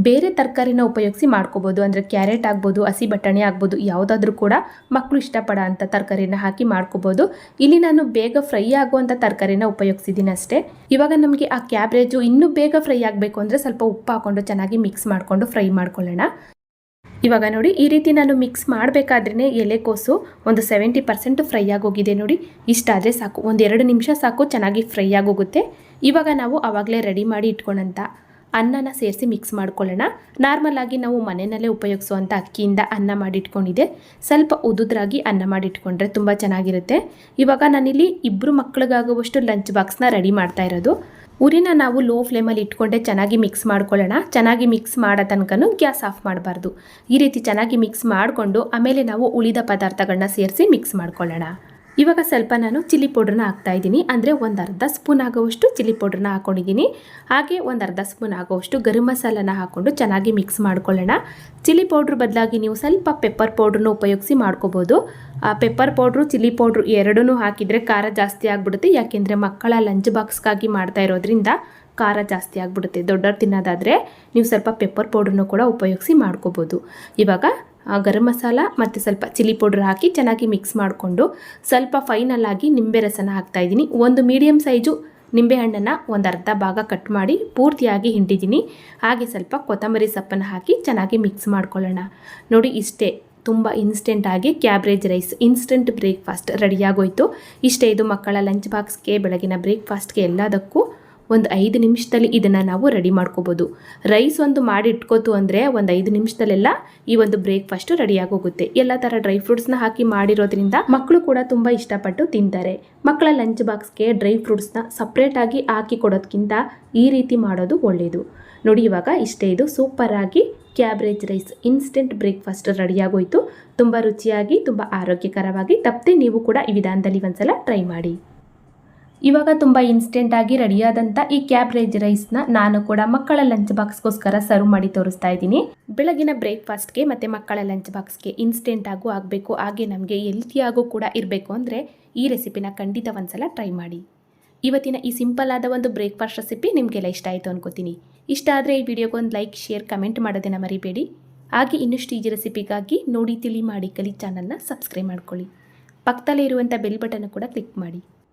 A: ಬೇರೆ ತರಕಾರಿನ ಉಪಯೋಗಿಸಿ ಮಾಡ್ಕೋಬೋದು. ಅಂದರೆ ಕ್ಯಾರೆಟ್ ಆಗ್ಬೋದು, ಹಸಿ ಬಟಾಣಿ ಆಗ್ಬೋದು, ಯಾವುದಾದ್ರೂ ಕೂಡ ಮಕ್ಕಳು ಇಷ್ಟಪಡೋ ಅಂಥ ತರಕಾರಿನ ಹಾಕಿ ಮಾಡ್ಕೋಬೋದು. ಇಲ್ಲಿ ನಾನು ಬೇಗ ಫ್ರೈ ಆಗುವಂಥ ತರಕಾರಿನ ಉಪಯೋಗಿಸಿದ್ದೀನಿ ಅಷ್ಟೇ. ಇವಾಗ ನಮಗೆ ಆ ಕ್ಯಾಬ್ರೇಜು ಇನ್ನೂ ಬೇಗ ಫ್ರೈ ಆಗಬೇಕು ಅಂದರೆ ಸ್ವಲ್ಪ ಉಪ್ಪು ಹಾಕ್ಕೊಂಡು ಚೆನ್ನಾಗಿ ಮಿಕ್ಸ್ ಮಾಡಿಕೊಂಡು ಫ್ರೈ ಮಾಡ್ಕೊಳ್ಳೋಣ. ಇವಾಗ ನೋಡಿ, ಈ ರೀತಿ ನಾನು ಮಿಕ್ಸ್ ಮಾಡಬೇಕಾದ್ರೇ ಎಲೆಕೋಸು ಒಂದು ಸೆವೆಂಟಿ ಪರ್ಸೆಂಟ್ ಫ್ರೈ ಆಗೋಗಿದೆ ನೋಡಿ. ಇಷ್ಟಾದರೆ ಸಾಕು ಒಂದು ಎರಡು ನಿಮಿಷ ಸಾಕು ಚೆನ್ನಾಗಿ ಫ್ರೈ ಆಗೋಗುತ್ತೆ. ಇವಾಗ ನಾವು ಆವಾಗಲೇ ರೆಡಿ ಮಾಡಿ ಇಟ್ಕೊಂಡಂಥ ಅನ್ನನ ಸೇರಿಸಿ ಮಿಕ್ಸ್ ಮಾಡ್ಕೊಳ್ಳೋಣ. ನಾರ್ಮಲ್ ಆಗಿ ನಾವು ಮನೆಯಲ್ಲೇ ಉಪಯೋಗಿಸುವಂಥ ಅಕ್ಕಿಯಿಂದ ಅನ್ನ ಮಾಡಿಟ್ಕೊಂಡಿದ್ದೆ ಸ್ವಲ್ಪ ಉದುದ್ರಾಗಿ ಅನ್ನ ಮಾಡಿಟ್ಕೊಂಡ್ರೆ ತುಂಬ ಚೆನ್ನಾಗಿರುತ್ತೆ. ಇವಾಗ ನಾನಿಲ್ಲಿ ಇಬ್ಬರು ಮಕ್ಕಳಿಗಾಗುವಷ್ಟು ಲಂಚ್ ಬಾಕ್ಸ್ನ ರೆಡಿ ಮಾಡ್ತಾ ಇರೋದು. ಉರಿನ ನಾವು ಲೋ ಫ್ಲೇಮಲ್ಲಿ ಇಟ್ಕೊಂಡೆ ಚೆನ್ನಾಗಿ ಮಿಕ್ಸ್ ಮಾಡ್ಕೊಳ್ಳೋಣ. ಚೆನ್ನಾಗಿ ಮಿಕ್ಸ್ ಮಾಡೋ ತನಕನೂ ಗ್ಯಾಸ್ ಆಫ್ ಮಾಡಬಾರ್ದು. ಈ ರೀತಿ ಚೆನ್ನಾಗಿ ಮಿಕ್ಸ್ ಮಾಡಿಕೊಂಡು ಆಮೇಲೆ ನಾವು ಉಳಿದ ಪದಾರ್ಥಗಳನ್ನ ಸೇರಿಸಿ ಮಿಕ್ಸ್ ಮಾಡ್ಕೊಳ್ಳೋಣ. ಇವಾಗ ಸ್ವಲ್ಪ ನಾನು ಚಿಲ್ಲಿ ಪೌಡ್ರನ್ನ ಹಾಕ್ತಾ ಇದ್ದೀನಿ. ಅಂದರೆ ಒಂದು ಅರ್ಧ ಸ್ಪೂನ್ ಆಗೋವಷ್ಟು ಚಿಲ್ಲಿ ಪೌಡ್ರನ್ನ ಹಾಕ್ಕೊಂಡಿದ್ದೀನಿ ಹಾಗೆ ಒಂದು ಅರ್ಧ ಸ್ಪೂನ್ ಆಗೋವಷ್ಟು ಗರಂ ಮಸಾಲನ ಹಾಕ್ಕೊಂಡು ಚೆನ್ನಾಗಿ ಮಿಕ್ಸ್ ಮಾಡ್ಕೊಳ್ಳೋಣ. ಚಿಲ್ಲಿ ಪೌಡ್ರ್ ಬದಲಾಗಿ ನೀವು ಸ್ವಲ್ಪ ಪೆಪ್ಪರ್ ಪೌಡ್ರನ್ನ ಉಪಯೋಗಿಸಿ ಮಾಡ್ಕೋಬೋದು. ಆ ಪೆಪ್ಪರ್ ಪೌಡ್ರು ಚಿಲ್ಲಿ ಪೌಡ್ರು ಎರಡೂ ಹಾಕಿದರೆ ಖಾರ ಜಾಸ್ತಿ ಆಗಿಬಿಡುತ್ತೆ. ಯಾಕೆಂದರೆ ಮಕ್ಕಳ ಲಂಚ್ ಬಾಕ್ಸ್ಗಾಗಿ ಮಾಡ್ತಾ ಇರೋದ್ರಿಂದ ಖಾರ ಜಾಸ್ತಿ ಆಗಿಬಿಡುತ್ತೆ. ದೊಡ್ಡವ್ರು ತಿನ್ನೋದಾದರೆ ನೀವು ಸ್ವಲ್ಪ ಪೆಪ್ಪರ್ ಪೌಡ್ರನ್ನು ಕೂಡ ಉಪಯೋಗಿಸಿ ಮಾಡ್ಕೋಬೋದು. ಇವಾಗ ಗರಂ ಮಸಾಲ ಮತ್ತು ಸ್ವಲ್ಪ ಚಿಲ್ಲಿ ಪೌಡ್ರ್ ಹಾಕಿ ಚೆನ್ನಾಗಿ ಮಿಕ್ಸ್ ಮಾಡಿಕೊಂಡು ಸ್ವಲ್ಪ ಫೈನಲ್ ಆಗಿ ನಿಂಬೆ ರಸನ ಹಾಕ್ತಾಯಿದ್ದೀನಿ ಒಂದು ಮೀಡಿಯಮ್ ಸೈಜು ನಿಂಬೆಹಣ್ಣನ್ನು ಒಂದು ಅರ್ಧ ಭಾಗ ಕಟ್ ಮಾಡಿ ಪೂರ್ತಿಯಾಗಿ ಹಿಂಡಿದ್ದೀನಿ. ಹಾಗೆ ಸ್ವಲ್ಪ ಕೊತ್ತಂಬರಿ ಸೊಪ್ಪನ್ನು ಹಾಕಿ ಚೆನ್ನಾಗಿ ಮಿಕ್ಸ್ ಮಾಡ್ಕೊಳ್ಳೋಣ. ನೋಡಿ ಇಷ್ಟೇ, ತುಂಬ ಇನ್ಸ್ಟೆಂಟಾಗಿ ಕ್ಯಾಬ್ರೇಜ್ ರೈಸ್ ಇನ್ಸ್ಟೆಂಟ್ ಬ್ರೇಕ್ಫಾಸ್ಟ್ ರೆಡಿಯಾಗೋಯಿತು ಇಷ್ಟೇ, ಇದು ಮಕ್ಕಳ ಲಂಚ್ ಬಾಕ್ಸ್ಗೆ ಬೆಳಗಿನ ಬ್ರೇಕ್ಫಾಸ್ಟ್ಗೆ ಎಲ್ಲದಕ್ಕೂ ಒಂದು ಐದು ನಿಮಿಷದಲ್ಲಿ ಇದನ್ನು ನಾವು ರೆಡಿ ಮಾಡ್ಕೋಬೋದು. ರೈಸ್ ಒಂದು ಮಾಡಿ ಇಟ್ಕೋತು ಅಂದರೆ ಒಂದು ಐದು ನಿಮಿಷದಲ್ಲೆಲ್ಲ ಈ ಒಂದು ಬ್ರೇಕ್ಫಾಸ್ಟು ರೆಡಿಯಾಗೋಗುತ್ತೆ ಎಲ್ಲ ಥರ ಡ್ರೈ ಫ್ರೂಟ್ಸ್ನ ಹಾಕಿ ಮಾಡಿರೋದ್ರಿಂದ ಮಕ್ಕಳು ಕೂಡ ತುಂಬ ಇಷ್ಟಪಟ್ಟು ತಿಂತಾರೆ. ಮಕ್ಕಳ ಲಂಚ್ ಬಾಕ್ಸ್ಗೆ ಡ್ರೈ ಫ್ರೂಟ್ಸ್ನ ಸಪ್ರೇಟಾಗಿ ಹಾಕಿ ಕೊಡೋದಕ್ಕಿಂತ ಈ ರೀತಿ ಮಾಡೋದು ಒಳ್ಳೆಯದು ನೋಡಿ ಇವಾಗ ಇಷ್ಟೇ ಇದು ಸೂಪರಾಗಿ ಕ್ಯಾಬ್ರೇಜ್ ರೈಸ್ ಇನ್ಸ್ಟೆಂಟ್ ಬ್ರೇಕ್ಫಾಸ್ಟ್ ರೆಡಿಯಾಗೋಯಿತು ತುಂಬ ರುಚಿಯಾಗಿ, ತುಂಬ ಆರೋಗ್ಯಕರವಾಗಿ ತಪ್ಪದೆ ನೀವು ಕೂಡ ಈ ವಿಧಾನದಲ್ಲಿ ಒಂದ್ಸಲ ಟ್ರೈ ಮಾಡಿ. ಇವಾಗ ತುಂಬ ಇನ್ಸ್ಟೆಂಟಾಗಿ ರೆಡಿಯಾದಂಥ ಈ ಕ್ಯಾಬ್ರೇಜ್ ರೈಸ್ನ ನಾನು ಕೂಡ ಮಕ್ಕಳ ಲಂಚ್ ಬಾಕ್ಸ್ಗೋಸ್ಕರ ಸರ್ವ್ ಮಾಡಿ ತೋರಿಸ್ತಾ ಇದ್ದೀನಿ. ಬೆಳಗಿನ ಬ್ರೇಕ್ಫಾಸ್ಟ್ಗೆ ಮತ್ತು ಮಕ್ಕಳ ಲಂಚ್ ಬಾಕ್ಸ್ಗೆ ಇನ್ಸ್ಟೆಂಟಾಗೂ ಆಗಬೇಕು, ಹಾಗೆ ನಮಗೆ ಹೆಲ್ತಿಯಾಗೂ ಕೂಡ ಇರಬೇಕು ಅಂದರೆ ಈ ರೆಸಿಪಿನ ಖಂಡಿತ ಒಂದ್ಸಲ ಟ್ರೈ ಮಾಡಿ. ಇವತ್ತಿನ ಈ ಸಿಂಪಲ್ ಆದ ಒಂದು ಬ್ರೇಕ್ಫಾಸ್ಟ್ ರೆಸಿಪಿ ನಿಮಗೆಲ್ಲ ಇಷ್ಟ ಆಯಿತು ಅನ್ಕೋತೀನಿ. ಇಷ್ಟ ಆದರೆ ಈ ವಿಡಿಯೋಗೊಂದು ಲೈಕ್ ಶೇರ್ ಕಮೆಂಟ್ ಮಾಡೋದನ್ನು ಮರಿಬೇಡಿ. ಹಾಗೆ ಇನ್ನಷ್ಟು ಈಜಿ ರೆಸಿಪಿಗಾಗಿ ನೋಡಿ, ತಿಳಿ, ಮಾಡಿ ಕಲಿ ಚಾನಲ್ನ ಸಬ್ಸ್ಕ್ರೈಬ್ ಮಾಡ್ಕೊಳ್ಳಿ. ಪಕ್ಕದಲ್ಲೇ ಇರುವಂಥ ಬೆಲ್ ಬಟನ್ ಕೂಡ ಕ್ಲಿಕ್ ಮಾಡಿ.